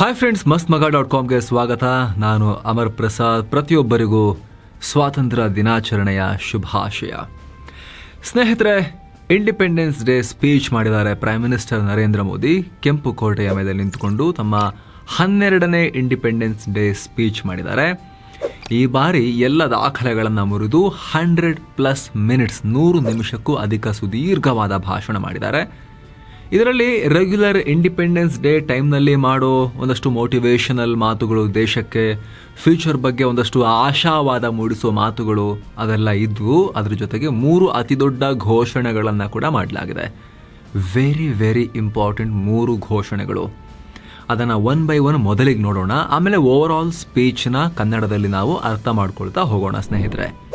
Hi friends ಮಸ್ತ್ ಮಗ dot ಕಾಮ್ಗೆ ಸ್ವಾಗತ. ನಾನು ಅಮರ್ ಪ್ರಸಾದ್. ಪ್ರತಿಯೊಬ್ಬರಿಗೂ ಸ್ವಾತಂತ್ರ್ಯ ದಿನಾಚರಣೆಯ ಶುಭಾಶಯ. ಸ್ನೇಹಿತರೆ ಇಂಡಿಪೆಂಡೆನ್ಸ್ ಡೇ ಸ್ಪೀಚ್ ಮಾಡಿದ್ದಾರೆ ಪ್ರೈಮ್ ಮಿನಿಸ್ಟರ್ ನರೇಂದ್ರ ಮೋದಿ. ಕೆಂಪು ಕೋಟೆಯ ಮೇಲೆ ನಿಂತುಕೊಂಡು ತಮ್ಮ ಹನ್ನೆರಡನೇ ಇಂಡಿಪೆಂಡೆನ್ಸ್ ಡೇ ಸ್ಪೀಚ್ ಮಾಡಿದ್ದಾರೆ. ಈ ಬಾರಿ ಎಲ್ಲ ದಾಖಲೆಗಳನ್ನು ಮುರಿದು ಹಂಡ್ರೆಡ್ ಪ್ಲಸ್ ಮಿನಿಟ್ಸ್ ನೂರು ನಿಮಿಷಕ್ಕೂ ಅಧಿಕ ಸುದೀರ್ಘವಾದ ಭಾಷಣ ಮಾಡಿದ್ದಾರೆ. ಇದರಲ್ಲಿ ರೆಗ್ಯುಲರ್ ಇಂಡಿಪೆಂಡೆನ್ಸ್ ಡೇ ಟೈಮ್ನಲ್ಲಿ ಮಾಡೋ ಒಂದಷ್ಟು ಮೋಟಿವೇಶನಲ್ ಮಾತುಗಳು, ದೇಶಕ್ಕೆ ಫ್ಯೂಚರ್ ಬಗ್ಗೆ ಒಂದಷ್ಟು ಆಶಾವಾದ ಮೂಡಿಸುವ ಮಾತುಗಳು, ಅದೆಲ್ಲ ಇದ್ವು. ಅದ್ರ ಜೊತೆಗೆ ಮೂರು ಅತಿ ದೊಡ್ಡ ಘೋಷಣೆಗಳನ್ನು ಕೂಡ ಮಾಡಲಾಗಿದೆ. ವೆರಿ ವೆರಿ ಇಂಪಾರ್ಟೆಂಟ್ ಮೂರು ಘೋಷಣೆಗಳು. ಅದನ್ನು ಒನ್ ಬೈ ಒನ್ ಮೊದಲಿಗೆ ನೋಡೋಣ. ಆಮೇಲೆ ಓವರ್ ಆಲ್ ಸ್ಪೀಚ್ನ ಕನ್ನಡದಲ್ಲಿ ನಾವು ಅರ್ಥ ಮಾಡ್ಕೊಳ್ತಾ ಹೋಗೋಣ ಸ್ನೇಹಿತರೆ.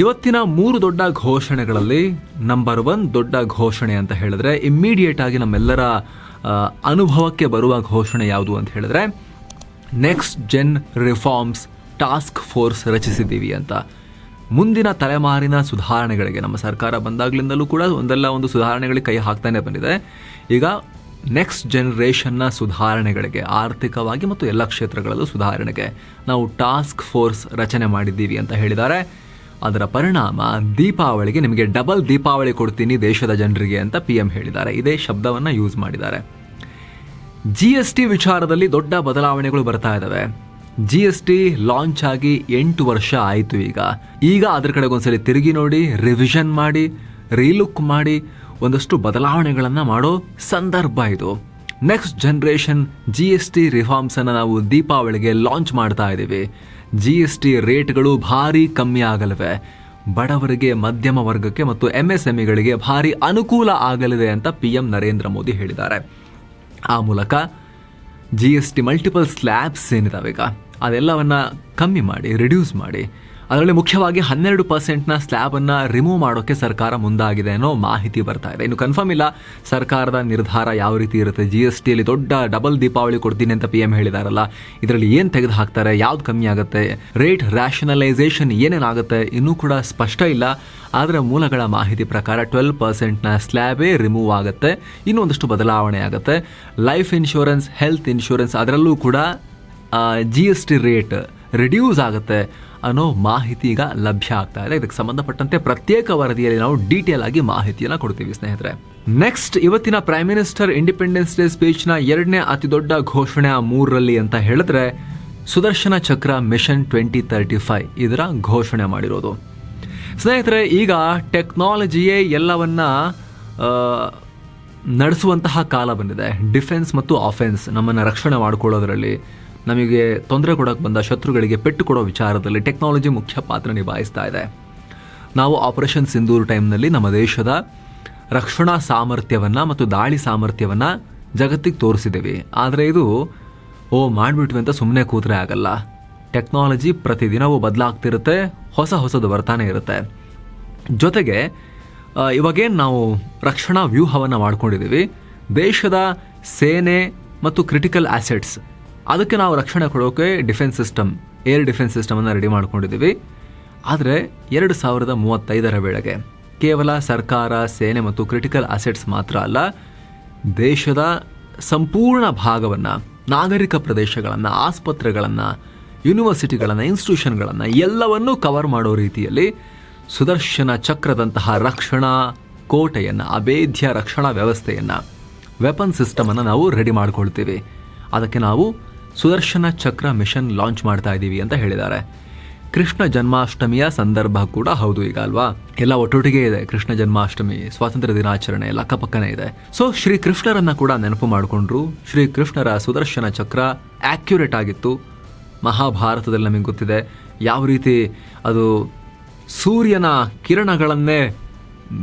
ಇವತ್ತಿನ ಮೂರು ದೊಡ್ಡ ಘೋಷಣೆಗಳಲ್ಲಿ ನಂಬರ್ ಒನ್ ದೊಡ್ಡ ಘೋಷಣೆ ಅಂತ ಹೇಳಿದ್ರೆ ಇಮ್ಮಿಡಿಯೇಟ್ ಆಗಿ ನಮ್ಮೆಲ್ಲರ ಅನುಭವಕ್ಕೆ ಬರುವ ಘೋಷಣೆ ಯಾವುದು ಅಂತ ಹೇಳಿದ್ರೆ next gen reforms task force ರಚಿಸಿದ್ದೀವಿ ಅಂತ. ಮುಂದಿನ ತಲೆಮಾರಿನ ಸುಧಾರಣೆಗಳಿಗೆ, ನಮ್ಮ ಸರ್ಕಾರ ಬಂದಾಗ್ಲಿಂದಲೂ ಕೂಡ ಒಂದಲ್ಲ, ಒಂದು ಸುಧಾರಣೆಗಳಿಗೆ ಕೈ ಹಾಕ್ತಾನೆ ಬಂದಿದೆ. ಈಗ ನೆಕ್ಸ್ಟ್ ಜನ್ರೇಷನ್ನ ಸುಧಾರಣೆಗಳಿಗೆ, ಆರ್ಥಿಕವಾಗಿ ಮತ್ತು ಎಲ್ಲ ಕ್ಷೇತ್ರಗಳಲ್ಲೂ ಸುಧಾರಣೆಗೆ ನಾವು ಟಾಸ್ಕ್ ಫೋರ್ಸ್ ರಚನೆ ಮಾಡಿದ್ದೀವಿ ಅಂತ ಹೇಳಿದ್ದಾರೆ. ಅದರ ಪರಿಣಾಮ ದೀಪಾವಳಿಗೆ ನಿಮಗೆ ಡಬಲ್ ದೀಪಾವಳಿ ಕೊಡ್ತೀನಿ ದೇಶದ ಜನರಿಗೆ ಅಂತ ಪಿ ಎಂ ಹೇಳಿದ್ದಾರೆ. ಇದೇ ಶಬ್ದವನ್ನು ಯೂಸ್ ಮಾಡಿದ್ದಾರೆ. ಜಿ ಎಸ್ ಟಿ ವಿಚಾರದಲ್ಲಿ ದೊಡ್ಡ ಬದಲಾವಣೆಗಳು ಬರ್ತಾ ಇದ್ದಾವೆ ಜಿ ಎಸ್ ಟಿ ಲಾಂಚ್ ಆಗಿ ಎಂಟು ವರ್ಷ ಆಯಿತು ಈಗ. ಈಗ ಅದರ ಕಡೆಗೆ ಒಂದ್ಸಲಿ ತಿರುಗಿ ನೋಡಿ ರಿವಿಷನ್ ಮಾಡಿ ರೀಲುಕ್ ಮಾಡಿ, ಒಂದಷ್ಟು ಬದಲಾವಣೆಗಳನ್ನು ಮಾಡೋ ಸಂದರ್ಭ ಇದು. Next generation G S T ರಿಫಾರ್ಮ್ಸನ್ನು ನಾವು ದೀಪಾವಳಿಗೆ ಲಾಂಚ್ ಮಾಡ್ತಾ ಇದ್ದೀವಿ ಜಿ ಎಸ್ ಟಿ ರೇಟ್ಗಳು ಭಾರಿ ಕಮ್ಮಿ ಆಗಲಿವೆ. ಬಡವರಿಗೆ ಮಧ್ಯಮ ವರ್ಗಕ್ಕೆ ಮತ್ತು ಎಂ ಎಸ್ ಎಂಇಗಳಿಗೆ ಭಾರಿ ಅನುಕೂಲ ಆಗಲಿದೆ ಅಂತ ಪಿ ಎಂ ನರೇಂದ್ರ ಮೋದಿ ಹೇಳಿದ್ದಾರೆ. ಆ ಮೂಲಕ G S T multiple slabs ಏನಿದಾವೆ ಈಗ ಅದೆಲ್ಲವನ್ನು ಕಮ್ಮಿ ಮಾಡಿ ರಿಡ್ಯೂಸ್ ಮಾಡಿ. ಅದರಲ್ಲಿ ಮುಖ್ಯವಾಗಿ ಹನ್ನೆರಡು ಪರ್ಸೆಂಟ್ನ ಸ್ಲ್ಯಾಬನ್ನು ರಿಮೂವ್ ಮಾಡೋಕ್ಕೆ ಸರ್ಕಾರ ಮುಂದಾಗಿದೆ ಅನ್ನೋ ಮಾಹಿತಿ ಬರ್ತಾ ಇದೆ. ಇನ್ನು ಕನ್ಫರ್ಮ್ ಇಲ್ಲ, ಸರ್ಕಾರದ ನಿರ್ಧಾರ ಯಾವ ರೀತಿ ಇರುತ್ತೆ? ಜಿ ಎಸ್ ಟಿಯಲ್ಲಿ ದೊಡ್ಡ ಡಬಲ್ ದೀಪಾವಳಿ ಕೊಡ್ತೀನಿ ಅಂತ ಪಿ ಎಂ ಹೇಳಿದಾರಲ್ಲ, ಇದರಲ್ಲಿ ಏನು ತೆಗೆದು ಹಾಕ್ತಾರೆ? ಯಾವ್ದು ಕಮ್ಮಿ ಆಗುತ್ತೆ? ರೇಟ್ ರ್ಯಾಷನಲೈಸೇಷನ್ ಏನೇನಾಗುತ್ತೆ? ಇನ್ನೂ ಕೂಡ ಸ್ಪಷ್ಟ ಇಲ್ಲ. ಆದರೆ ಮೂಲಗಳ ಮಾಹಿತಿ ಪ್ರಕಾರ ಟ್ವೆಲ್ ಪರ್ಸೆಂಟ್ನ ಸ್ಲ್ಯಾಬೇ ರಿಮೂವ್ ಆಗುತ್ತೆ. ಇನ್ನೊಂದಷ್ಟು ಬದಲಾವಣೆ ಆಗುತ್ತೆ. ಲೈಫ್ ಇನ್ಶೂರೆನ್ಸ್ ಹೆಲ್ತ್ ಇನ್ಶೂರೆನ್ಸ್ ಅದರಲ್ಲೂ ಕೂಡ G S T rate reduce ಆಗುತ್ತೆ. ಅನ್ನೋ ಮಾಹಿತಿ ಈಗ ಲಭ್ಯ ಆಗ್ತಾ ಇದೆ. ಇದಕ್ಕೆ ಸಂಬಂಧಪಟ್ಟಂತೆ ಪ್ರತ್ಯೇಕ ವರದಿಯಲ್ಲಿ ನಾವು ಡೀಟೇಲ್ ಆಗಿ ಮಾಹಿತಿಯನ್ನು ಕೊಡ್ತೀವಿ ಸ್ನೇಹಿತರೆ. ನೆಕ್ಸ್ಟ್ ಇವತ್ತಿನ ಪ್ರೈಮ್ ಮಿನಿಸ್ಟರ್ ಇಂಡಿಪೆಂಡೆನ್ಸ್ ಡೇ ಸ್ಪೀಚ್ನ ಎರಡನೇ ಅತಿ ದೊಡ್ಡ ಘೋಷಣೆ ಆ ಮೂರರಲ್ಲಿ ಅಂತ ಹೇಳಿದ್ರೆ, ಸುದರ್ಶನ ಚಕ್ರ ಮಿಷನ್ ಟ್ವೆಂಟಿ ತರ್ಟಿ ಫೈವ್ ಇದರ ಘೋಷಣೆ ಮಾಡಿರೋದು. ಸ್ನೇಹಿತರೆ, ಈಗ ಟೆಕ್ನಾಲಜಿಯೇ ಎಲ್ಲವನ್ನ ನಡೆಸುವಂತಹ ಕಾಲ ಬಂದಿದೆ. ಡಿಫೆನ್ಸ್ ಮತ್ತು ಆಫೆನ್ಸ್ ನಮ್ಮನ್ನು ರಕ್ಷಣೆ ಮಾಡಿಕೊಳ್ಳೋದ್ರಲ್ಲಿ. ನಮಗೆ ತೊಂದರೆ ಕೊಡೋಕ್ಕೆ ಬಂದ ಶತ್ರುಗಳಿಗೆ ಪೆಟ್ಟು ಕೊಡೋ ವಿಚಾರದಲ್ಲಿ ಟೆಕ್ನಾಲಜಿ ಮುಖ್ಯ ಪಾತ್ರ ನಿಭಾಯಿಸ್ತಾ ಇದೆ. ನಾವು ಆಪರೇಷನ್ ಸಿಂಧೂರು ಟೈಮ್ನಲ್ಲಿ ನಮ್ಮ ದೇಶದ ರಕ್ಷಣಾ ಸಾಮರ್ಥ್ಯವನ್ನು ಮತ್ತು ದಾಳಿ ಸಾಮರ್ಥ್ಯವನ್ನು ಜಗತ್ತಿಗೆ ತೋರಿಸಿದ್ದೀವಿ ಆದರೆ ಇದು, ಓ, ಮಾಡಿಬಿಟ್ವಿ ಅಂತ ಸುಮ್ಮನೆ ಕೂತ್ರೆ ಆಗಲ್ಲ. ಟೆಕ್ನಾಲಜಿ ಪ್ರತಿದಿನವೂ ಬದಲಾಗ್ತಿರುತ್ತೆ, ಹೊಸ ಹೊಸದು ಬರ್ತಾನೆ ಇರುತ್ತೆ. ಜೊತೆಗೆ ಇವಾಗೇನು ನಾವು ರಕ್ಷಣಾ ವ್ಯೂಹವನ್ನು ಮಾಡ್ಕೊಂಡಿದ್ದೀವಿ ದೇಶದ ಸೇನೆ ಮತ್ತು ಕ್ರಿಟಿಕಲ್ ಆಸೆಟ್ಸ್ ಅದಕ್ಕೆ ನಾವು ರಕ್ಷಣೆ ಕೊಡೋಕೆ ಡಿಫೆನ್ಸ್ ಸಿಸ್ಟಮ್, ಏರ್ ಡಿಫೆನ್ಸ್ ಸಿಸ್ಟಮನ್ನು ರೆಡಿ ಮಾಡ್ಕೊಂಡಿದ್ದೀವಿ. ಆದರೆ ಎರಡು ಸಾವಿರದ ಮೂವತ್ತೈದರ ವೇಳೆಗೆ ಕೇವಲ ಸರ್ಕಾರ, ಸೇನೆ ಮತ್ತು ಕ್ರಿಟಿಕಲ್ ಅಸೆಟ್ಸ್ ಮಾತ್ರ ಅಲ್ಲ, ದೇಶದ ಸಂಪೂರ್ಣ ಭಾಗವನ್ನು, ನಾಗರಿಕ ಪ್ರದೇಶಗಳನ್ನು, ಆಸ್ಪತ್ರೆಗಳನ್ನು ಯೂನಿವರ್ಸಿಟಿಗಳನ್ನು ಇನ್ಸ್ಟಿಟ್ಯೂಷನ್ಗಳನ್ನು ಎಲ್ಲವನ್ನೂ ಕವರ್ ಮಾಡೋ ರೀತಿಯಲ್ಲಿ ಸುದರ್ಶನ ಚಕ್ರದಂತಹ ರಕ್ಷಣಾ ಕೋಟೆಯನ್ನು, ಅಭೇದ್ಯ ರಕ್ಷಣಾ ವ್ಯವಸ್ಥೆಯನ್ನು ವೆಪನ್ ಸಿಸ್ಟಮನ್ನು ನಾವು ರೆಡಿ ಮಾಡ್ಕೊಳ್ತೀವಿ. ಅದಕ್ಕೆ ನಾವು ಸುದರ್ಶನ ಚಕ್ರ ಮಿಷನ್ ಲಾಂಚ್ ಮಾಡ್ತಾ ಇದ್ದೀವಿ ಅಂತ ಹೇಳಿದ್ದಾರೆ. ಕೃಷ್ಣ ಜನ್ಮಾಷ್ಟಮಿಯ ಸಂದರ್ಭ ಕೂಡ ಹೌದು ಈಗ ಅಲ್ವಾ? ಎಲ್ಲ ಒಟ್ಟೊಟ್ಟಿಗೆ ಇದೆ. ಕೃಷ್ಣ ಜನ್ಮಾಷ್ಟಮಿ, ಸ್ವಾತಂತ್ರ್ಯ ದಿನಾಚರಣೆ ಎಲ್ಲ ಅಕ್ಕಪಕ್ಕನೇ ಇದೆ. ಸೊ ಶ್ರೀ ಕೃಷ್ಣರನ್ನ ಕೂಡ ನೆನಪು ಮಾಡಿಕೊಂಡ್ರು. ಶ್ರೀ ಕೃಷ್ಣರ ಸುದರ್ಶನ ಚಕ್ರ ಆಕ್ಯುರೇಟ್ ಆಗಿತ್ತು. ಮಹಾಭಾರತದಲ್ಲಿ ನಮಗೆ ಗೊತ್ತಿದೆ. ಯಾವ ರೀತಿ ಅದು ಸೂರ್ಯನ ಕಿರಣಗಳನ್ನೇ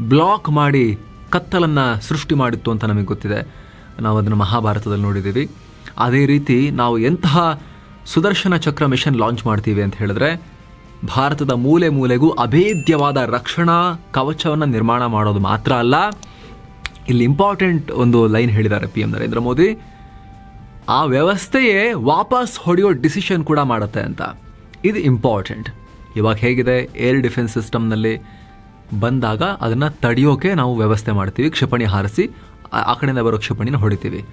ಬ್ಲಾಕ್ ಮಾಡಿ ಕತ್ತಲನ್ನು ಸೃಷ್ಟಿ ಮಾಡಿತ್ತು ಅಂತ ನಮಗೆ ಗೊತ್ತಿದೆ. ನಾವು ಅದನ್ನು ಮಹಾಭಾರತದಲ್ಲಿ ನೋಡಿದ್ದೀವಿ. ಅದೇ ರೀತಿ ನಾವು ಎಂತಹ ಸುದರ್ಶನ ಚಕ್ರ ಮಿಷನ್ ಲಾಂಚ್ ಮಾಡ್ತೀವಿ ಅಂತ ಹೇಳಿದ್ರೆ, ಭಾರತದ ಮೂಲೆ ಮೂಲೆಗೂ ಅಭೇದ್ಯವಾದ ರಕ್ಷಣಾ ಕವಚವನ್ನು ನಿರ್ಮಾಣ ಮಾಡೋದು ಮಾತ್ರ ಅಲ್ಲ. ಇಲ್ಲಿ ಇಂಪಾರ್ಟೆಂಟ್ ಒಂದು ಲೈನ್ ಹೇಳಿದ್ದಾರೆ ಪಿ ಎಂ ನರೇಂದ್ರ ಮೋದಿ. ಆ ವ್ಯವಸ್ಥೆಯೇ ವಾಪಸ್ ಹೊಡೆಯೋ ಡಿಸಿಷನ್ ಕೂಡ ಮಾಡುತ್ತೆ ಅಂತ. ಇದು ಇಂಪಾರ್ಟೆಂಟ್ ಇವಾಗ ಹೇಗಿದೆ? ಏರ್ ಡಿಫೆನ್ಸ್ ಸಿಸ್ಟಮ್ನಲ್ಲಿ ಬಂದಾಗ ಅದನ್ನು ತಡೆಯೋಕೆ ನಾವು ವ್ಯವಸ್ಥೆ ಮಾಡ್ತೀವಿ, ಕ್ಷಿಪಣಿ ಹಾರಿಸಿ ಆ- ಕಡೆಯಿಂದ ಬರೋ ಕ್ಷಿಪಣಿನ ಹೊಡಿತೀವಿ.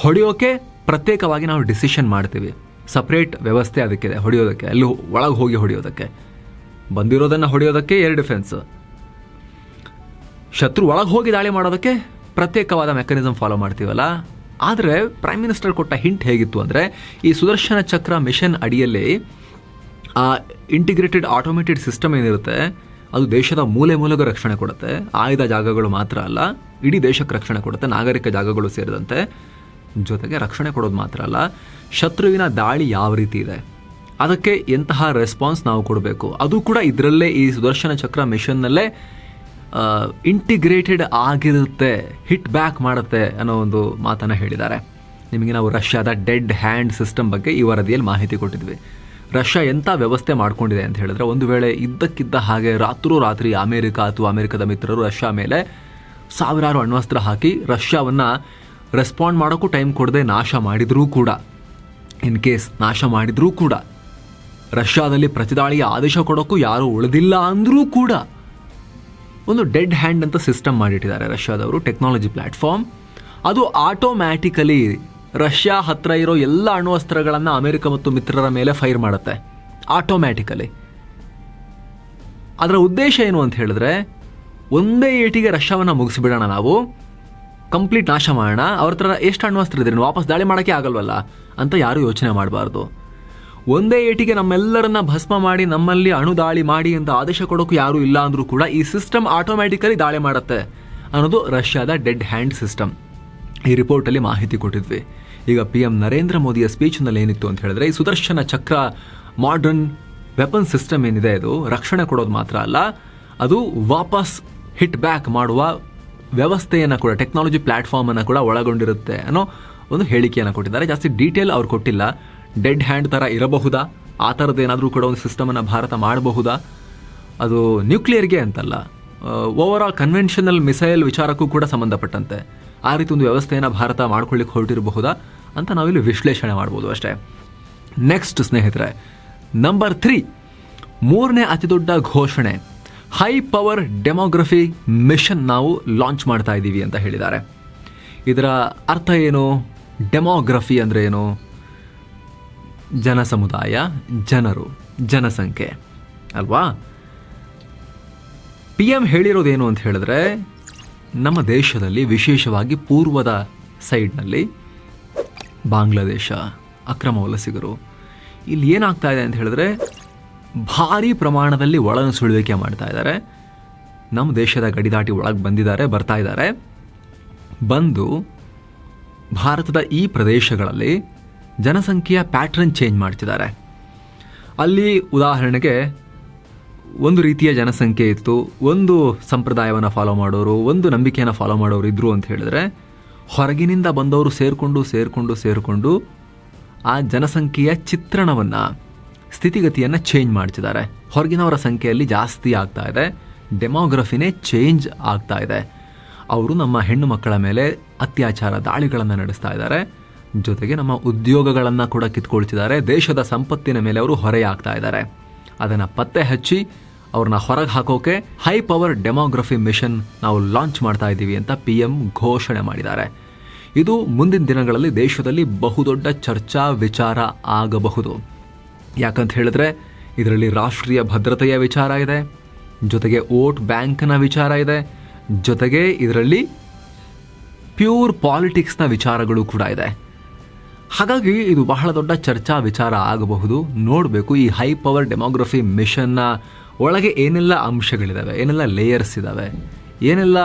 ಹೊಡೆಯೋಕೆ ಪ್ರತ್ಯೇಕವಾಗಿ ನಾವು ಡಿಸಿಷನ್ ಮಾಡ್ತೀವಿ. ಸಪ್ರೇಟ್ ವ್ಯವಸ್ಥೆ ಅದಕ್ಕಿದೆ, ಹೊಡೆಯೋದಕ್ಕೆ. ಅಲ್ಲಿ ಒಳಗೆ ಹೋಗಿ ಹೊಡೆಯೋದಕ್ಕೆ. ಬಂದಿರೋದನ್ನು ಹೊಡೆಯೋದಕ್ಕೆ ಏರ್ ಡಿಫೆನ್ಸ್. ಶತ್ರು ಒಳಗೆ ಹೋಗಿ ದಾಳಿ ಮಾಡೋದಕ್ಕೆ ಪ್ರತ್ಯೇಕವಾದ ಮೆಕ್ಯಾನಿಸಮ್ ಫಾಲೋ ಮಾಡ್ತೀವಲ್ಲ? ಆದರೆ ಪ್ರೈಮ್ ಮಿನಿಸ್ಟರ್ ಕೊಟ್ಟ ಹಿಂಟ್ ಹೇಗಿತ್ತು ಅಂದರೆ, ಈ ಸುದರ್ಶನ ಚಕ್ರ ಮಿಷನ್ ಅಡಿಯಲ್ಲಿ, ಆ ಇಂಟಿಗ್ರೇಟೆಡ್ ಆಟೋಮೇಟೆಡ್ ಸಿಸ್ಟಮ್ ಏನಿರುತ್ತೆ, ಅದು ದೇಶದ ಮೂಲೆ ಮೂಲೆಗೂ ರಕ್ಷಣೆ ಕೊಡುತ್ತೆ. ಆಯ್ದ ಜಾಗಗಳು ಮಾತ್ರ ಅಲ್ಲ, ಇಡೀ ದೇಶಕ್ಕೆ ರಕ್ಷಣೆ ಕೊಡುತ್ತೆ, ನಾಗರಿಕ ಜಾಗಗಳು ಸೇರಿದಂತೆ. ಜೊತೆಗೆ ರಕ್ಷಣೆ ಕೊಡೋದು ಮಾತ್ರ ಅಲ್ಲ, ಶತ್ರುವಿನ ದಾಳಿ ಯಾವ ರೀತಿ ಇದೆ? ಅದಕ್ಕೆ ಎಂತಹ ರೆಸ್ಪಾನ್ಸ್ ನಾವು ಕೊಡಬೇಕು? ಅದು ಕೂಡ ಇದರಲ್ಲೇ ಈ ಸುದರ್ಶನ ಚಕ್ರ ಮಿಷನ್ನಲ್ಲೇ ಇಂಟಿಗ್ರೇಟೆಡ್ ಆಗಿರುತ್ತೆ ಹಿಟ್ ಬ್ಯಾಕ್ ಮಾಡುತ್ತೆ ಅನ್ನೋ ಒಂದು ಮಾತನ್ನು ಹೇಳಿದ್ದಾರೆ. ನಿಮಗೆ ನಾವು ರಷ್ಯಾದ ಡೆಡ್ ಹ್ಯಾಂಡ್ ಸಿಸ್ಟಮ್ ಬಗ್ಗೆ ಈ ವರದಿಯಲ್ಲಿ ಮಾಹಿತಿ ಕೊಟ್ಟಿದ್ವಿ. ರಷ್ಯಾ ಎಂಥ ವ್ಯವಸ್ಥೆ ಮಾಡ್ಕೊಂಡಿದೆ ಅಂತ ಹೇಳಿದ್ರೆ, ಒಂದು ವೇಳೆ ಇದ್ದಕ್ಕಿದ್ದ ಹಾಗೆ ರಾತ್ರೋರಾತ್ರಿ ಅಮೆರಿಕ ಅಥವಾ ಅಮೆರಿಕದ ಮಿತ್ರರು ರಷ್ಯಾ ಮೇಲೆ ಸಾವಿರಾರು ಅಣ್ವಸ್ತ್ರ ಹಾಕಿ ರಷ್ಯಾವನ್ನು ರೆಸ್ಪಾಂಡ್ ಮಾಡೋಕ್ಕೂ ಟೈಮ್ ಕೊಡದೆ ನಾಶ ಮಾಡಿದರೂ ಕೂಡ. ಇನ್ ಕೇಸ್ ನಾಶ ಮಾಡಿದರೂ ಕೂಡ. ರಷ್ಯಾದಲ್ಲಿ ಪ್ರತಿದಾಳಿಯ ಆದೇಶ ಕೊಡೋಕ್ಕೂ ಯಾರೂ ಉಳಿದಿಲ್ಲ ಅಂದರೂ ಕೂಡ. ಒಂದು ಡೆಡ್ ಹ್ಯಾಂಡ್ ಅಂತ ಸಿಸ್ಟಮ್ ಮಾಡಿಟ್ಟಿದ್ದಾರೆ ರಷ್ಯಾದವರು ಟೆಕ್ನಾಲಜಿ ಪ್ಲ್ಯಾಟ್ಫಾರ್ಮ್ ಅದು ಆಟೋಮ್ಯಾಟಿಕಲಿ ರಷ್ಯಾ ಹತ್ತಿರ ಇರೋ ಎಲ್ಲ ಅಣ್ವಸ್ತ್ರಗಳನ್ನು ಅಮೆರಿಕ ಮತ್ತು ಮಿತ್ರರ ಮೇಲೆ ಫೈರ್ ಮಾಡುತ್ತೆ. ಆಟೋಮ್ಯಾಟಿಕಲಿ ಅದರ ಉದ್ದೇಶ ಏನು ಅಂತ ಹೇಳಿದ್ರೆ, ಒಂದೇ ಏಟಿಗೆ ರಷ್ಯಾವನ್ನು ಮುಗಿಸಿಬಿಡೋಣ ನಾವು. ಕಂಪ್ಲೀಟ್ ನಾಶ ಮಾಡೋಣ, ಅವ್ರ ಹತ್ರ ಎಷ್ಟು ಅಣ್ವಸ್ತ್ರ ಇದ್ರೆ ವಾಪಸ್ ದಾಳಿ ಮಾಡೋಕ್ಕೆ ಆಗಲ್ವಲ್ಲ ಅಂತ ಯಾರೂ ಯೋಚನೆ ಮಾಡಬಾರ್ದು. ಒಂದೇ ಏಟಿಗೆ ನಮ್ಮೆಲ್ಲರನ್ನ ಭಸ್ಮ ಮಾಡಿ, ನಮ್ಮಲ್ಲಿ ಅಣು ದಾಳಿ ಮಾಡಿ ಅಂತ ಆದೇಶ ಕೊಡೋಕ್ಕೂ ಯಾರೂ ಇಲ್ಲ ಅಂದರೂ ಕೂಡ ಈ ಸಿಸ್ಟಮ್ ಆಟೋಮ್ಯಾಟಿಕಲಿ ದಾಳಿ ಮಾಡುತ್ತೆ ಅನ್ನೋದು ರಷ್ಯಾದ ಡೆಡ್ ಹ್ಯಾಂಡ್ ಸಿಸ್ಟಮ್. ಈ ರಿಪೋರ್ಟಲ್ಲಿ ಮಾಹಿತಿ ಕೊಟ್ಟಿದ್ವಿ. ಈಗ ಪಿ ಎಂ ನರೇಂದ್ರ ಮೋದಿಯ ಸ್ಪೀಚ್ನಲ್ಲಿ ಏನಿತ್ತು ಅಂತ ಹೇಳಿದ್ರೆ, ಈ ಸುದರ್ಶನ ಚಕ್ರ ಮಾಡರ್ನ್ ವೆಪನ್ ಸಿಸ್ಟಮ್ ಏನಿದೆ, ಅದು ರಕ್ಷಣೆ ಕೊಡೋದು ಮಾತ್ರ ಅಲ್ಲ, ಅದು ವಾಪಸ್ ಹಿಟ್ ಬ್ಯಾಕ್ ಮಾಡುವ ವ್ಯವಸ್ಥೆಯನ್ನು ಕೂಡ ಟೆಕ್ನಾಲಜಿ ಪ್ಲ್ಯಾಟ್ಫಾರ್ಮನ್ನು ಕೂಡ ಒಳಗೊಂಡಿರುತ್ತೆ ಅನ್ನೋ ಒಂದು ಹೇಳಿಕೆಯನ್ನು ಕೊಟ್ಟಿದ್ದಾರೆ. ಜಾಸ್ತಿ ಡೀಟೇಲ್ ಅವ್ರು ಕೊಟ್ಟಿಲ್ಲ. ಡೆಡ್ ಹ್ಯಾಂಡ್ ಥರ ಇರಬಹುದಾ? ಆ ಥರದ್ದು ಏನಾದರೂ ಕೂಡ ಒಂದು ಸಿಸ್ಟಮನ್ನು ಭಾರತ ಮಾಡಬಹುದಾ? ಅದು ನ್ಯೂಕ್ಲಿಯರ್ಗೆ ಅಂತಲ್ಲ. ಓವರ್ ಆಲ್ ಕನ್ವೆನ್ಷನಲ್ ಮಿಸೈಲ್ ವಿಚಾರಕ್ಕೂ ಕೂಡ ಸಂಬಂಧಪಟ್ಟಂತೆ. ಆ ರೀತಿ ಒಂದು ವ್ಯವಸ್ಥೆಯನ್ನು ಭಾರತ ಮಾಡ್ಕೊಳ್ಳಿಕ್ಕೆ ಹೊರಟಿರಬಹುದಾ ಅಂತ ನಾವಿಲ್ಲಿ ವಿಶ್ಲೇಷಣೆ ಮಾಡ್ಬೋದು ಅಷ್ಟೇ. ನೆಕ್ಸ್ಟ್ ಸ್ನೇಹಿತರೆ ನಂಬರ್ ತ್ರೀ ಮೂರನೇ ಅತಿದೊಡ್ಡ ಘೋಷಣೆ. ಹೈ ಪವರ್ ಡೆಮೋಗ್ರಫಿ ಮಿಷನ್ ನಾವು ಲಾಂಚ್ ಮಾಡ್ತಾ ಇದ್ದೀವಿ ಅಂತ ಹೇಳಿದ್ದಾರೆ. ಇದರ ಅರ್ಥ ಏನು? ಡೆಮೋಗ್ರಫಿ ಅಂದರೆ ಏನು? ಜನ ಸಮುದಾಯ ಜನರು, ಜನಸಂಖ್ಯೆ, ಅಲ್ವಾ? ಪಿ ಎಂ ಹೇಳಿರೋದೇನು ಅಂತ ಹೇಳಿದ್ರೆ, ನಮ್ಮ ದೇಶದಲ್ಲಿ ವಿಶೇಷವಾಗಿ ಪೂರ್ವದ ಸೈಡ್ನಲ್ಲಿ ಬಾಂಗ್ಲಾದೇಶ ಅಕ್ರಮ ವಲಸಿಗರು, ಇಲ್ಲಿ ಏನಾಗ್ತಾ ಇದೆ ಅಂತ ಹೇಳಿದ್ರೆ ಭಾರಿ ಪ್ರಮಾಣದಲ್ಲಿ ಒಳನುಸುಳುವಿಕೆ ಮಾಡ್ತಾ ಇದ್ದಾರೆ. ನಮ್ಮ ದೇಶದ ಗಡಿ ದಾಟಿ ಒಳಗೆ ಬಂದಿದ್ದಾರೆ, ಬರ್ತಾ ಇದ್ದಾರೆ. ಬಂದು ಭಾರತದ ಈ ಪ್ರದೇಶಗಳಲ್ಲಿ ಜನಸಂಖ್ಯೆಯ ಪ್ಯಾಟ್ರನ್ ಚೇಂಜ್ ಮಾಡ್ತಿದ್ದಾರೆ. ಅಲ್ಲಿ ಉದಾಹರಣೆಗೆ ಒಂದು ರೀತಿಯ ಜನಸಂಖ್ಯೆ ಇತ್ತು, ಒಂದು ಸಂಪ್ರದಾಯವನ್ನು ಫಾಲೋ ಮಾಡೋರು, ಒಂದು ನಂಬಿಕೆಯನ್ನು ಫಾಲೋ ಮಾಡೋರು ಇದ್ರು ಅಂತ ಹೇಳಿದ್ರೆ, ಹೊರಗಿನಿಂದ ಬಂದವರು ಸೇರಿಕೊಂಡು ಸೇರಿಕೊಂಡು ಸೇರಿಕೊಂಡು ಆ ಜನಸಂಖ್ಯೆಯ ಚಿತ್ರಣವನ್ನು ಸ್ಥಿತಿಗತಿಯನ್ನು ಚೇಂಜ್ ಮಾಡ್ತಿದ್ದಾರೆ. ಹೊರಗಿನವರ ಸಂಖ್ಯೆಯಲ್ಲಿ ಜಾಸ್ತಿ ಆಗ್ತಾ ಇದೆ. ಡೆಮೋಗ್ರಫಿನೇ ಚೇಂಜ್ ಆಗ್ತಾ ಇದೆ. ಅವರು ನಮ್ಮ ಹೆಣ್ಣು ಮಕ್ಕಳ ಮೇಲೆ ಅತ್ಯಾಚಾರ ದಾಳಿಗಳನ್ನು ನಡೆಸ್ತಾ ಇದ್ದಾರೆ. ಜೊತೆಗೆ ನಮ್ಮ ಉದ್ಯೋಗಗಳನ್ನು ಕೂಡ ಕಿತ್ಕೊಳ್ತಿದ್ದಾರೆ. ದೇಶದ ಸಂಪತ್ತಿನ ಮೇಲೆ ಅವರು ಹೊರೆಯಾಗ್ತಾ ಇದ್ದಾರೆ. ಅದನ್ನು ಪತ್ತೆ ಹಚ್ಚಿ ಅವ್ರನ್ನ ಹೊರಗೆ ಹಾಕೋಕೆ ಹೈ ಪವರ್ ಡೆಮೋಗ್ರಫಿ ಮಿಷನ್ ನಾವು ಲಾಂಚ್ ಮಾಡ್ತಾ ಇದ್ದೀವಿ ಅಂತ ಪಿ ಎಂ ಘೋಷಣೆ ಮಾಡಿದ್ದಾರೆ. ಇದು ಮುಂದಿನ ದಿನಗಳಲ್ಲಿ ದೇಶದಲ್ಲಿ ಬಹುದೊಡ್ಡ ಚರ್ಚಾ ವಿಚಾರ ಆಗಬಹುದು. ಯಾಕಂತ ಹೇಳಿದ್ರೆ ಇದರಲ್ಲಿ ರಾಷ್ಟ್ರೀಯ ಭದ್ರತೆಯ ವಿಚಾರ ಇದೆ, ಜೊತೆಗೆ ಓಟ್ ಬ್ಯಾಂಕ್ನ ವಿಚಾರ ಇದೆ, ಜೊತೆಗೆ ಇದರಲ್ಲಿ ಪ್ಯೂರ್ ಪಾಲಿಟಿಕ್ಸ್ನ ವಿಚಾರಗಳು ಕೂಡ ಇದೆ. ಹಾಗಾಗಿ ಇದು ಬಹಳ ದೊಡ್ಡ ಚರ್ಚಾ ವಿಚಾರ ಆಗಬಹುದು. ನೋಡಬೇಕು ಈ ಹೈ ಪವರ್ ಡೆಮೋಗ್ರಫಿ ಮಿಷನ್ನ ಒಳಗೆ ಏನೆಲ್ಲ ಅಂಶಗಳಿದ್ದಾವೆ ಏನೆಲ್ಲ ಲೇಯರ್ಸ್ ಇದ್ದಾವೆ ಏನೆಲ್ಲ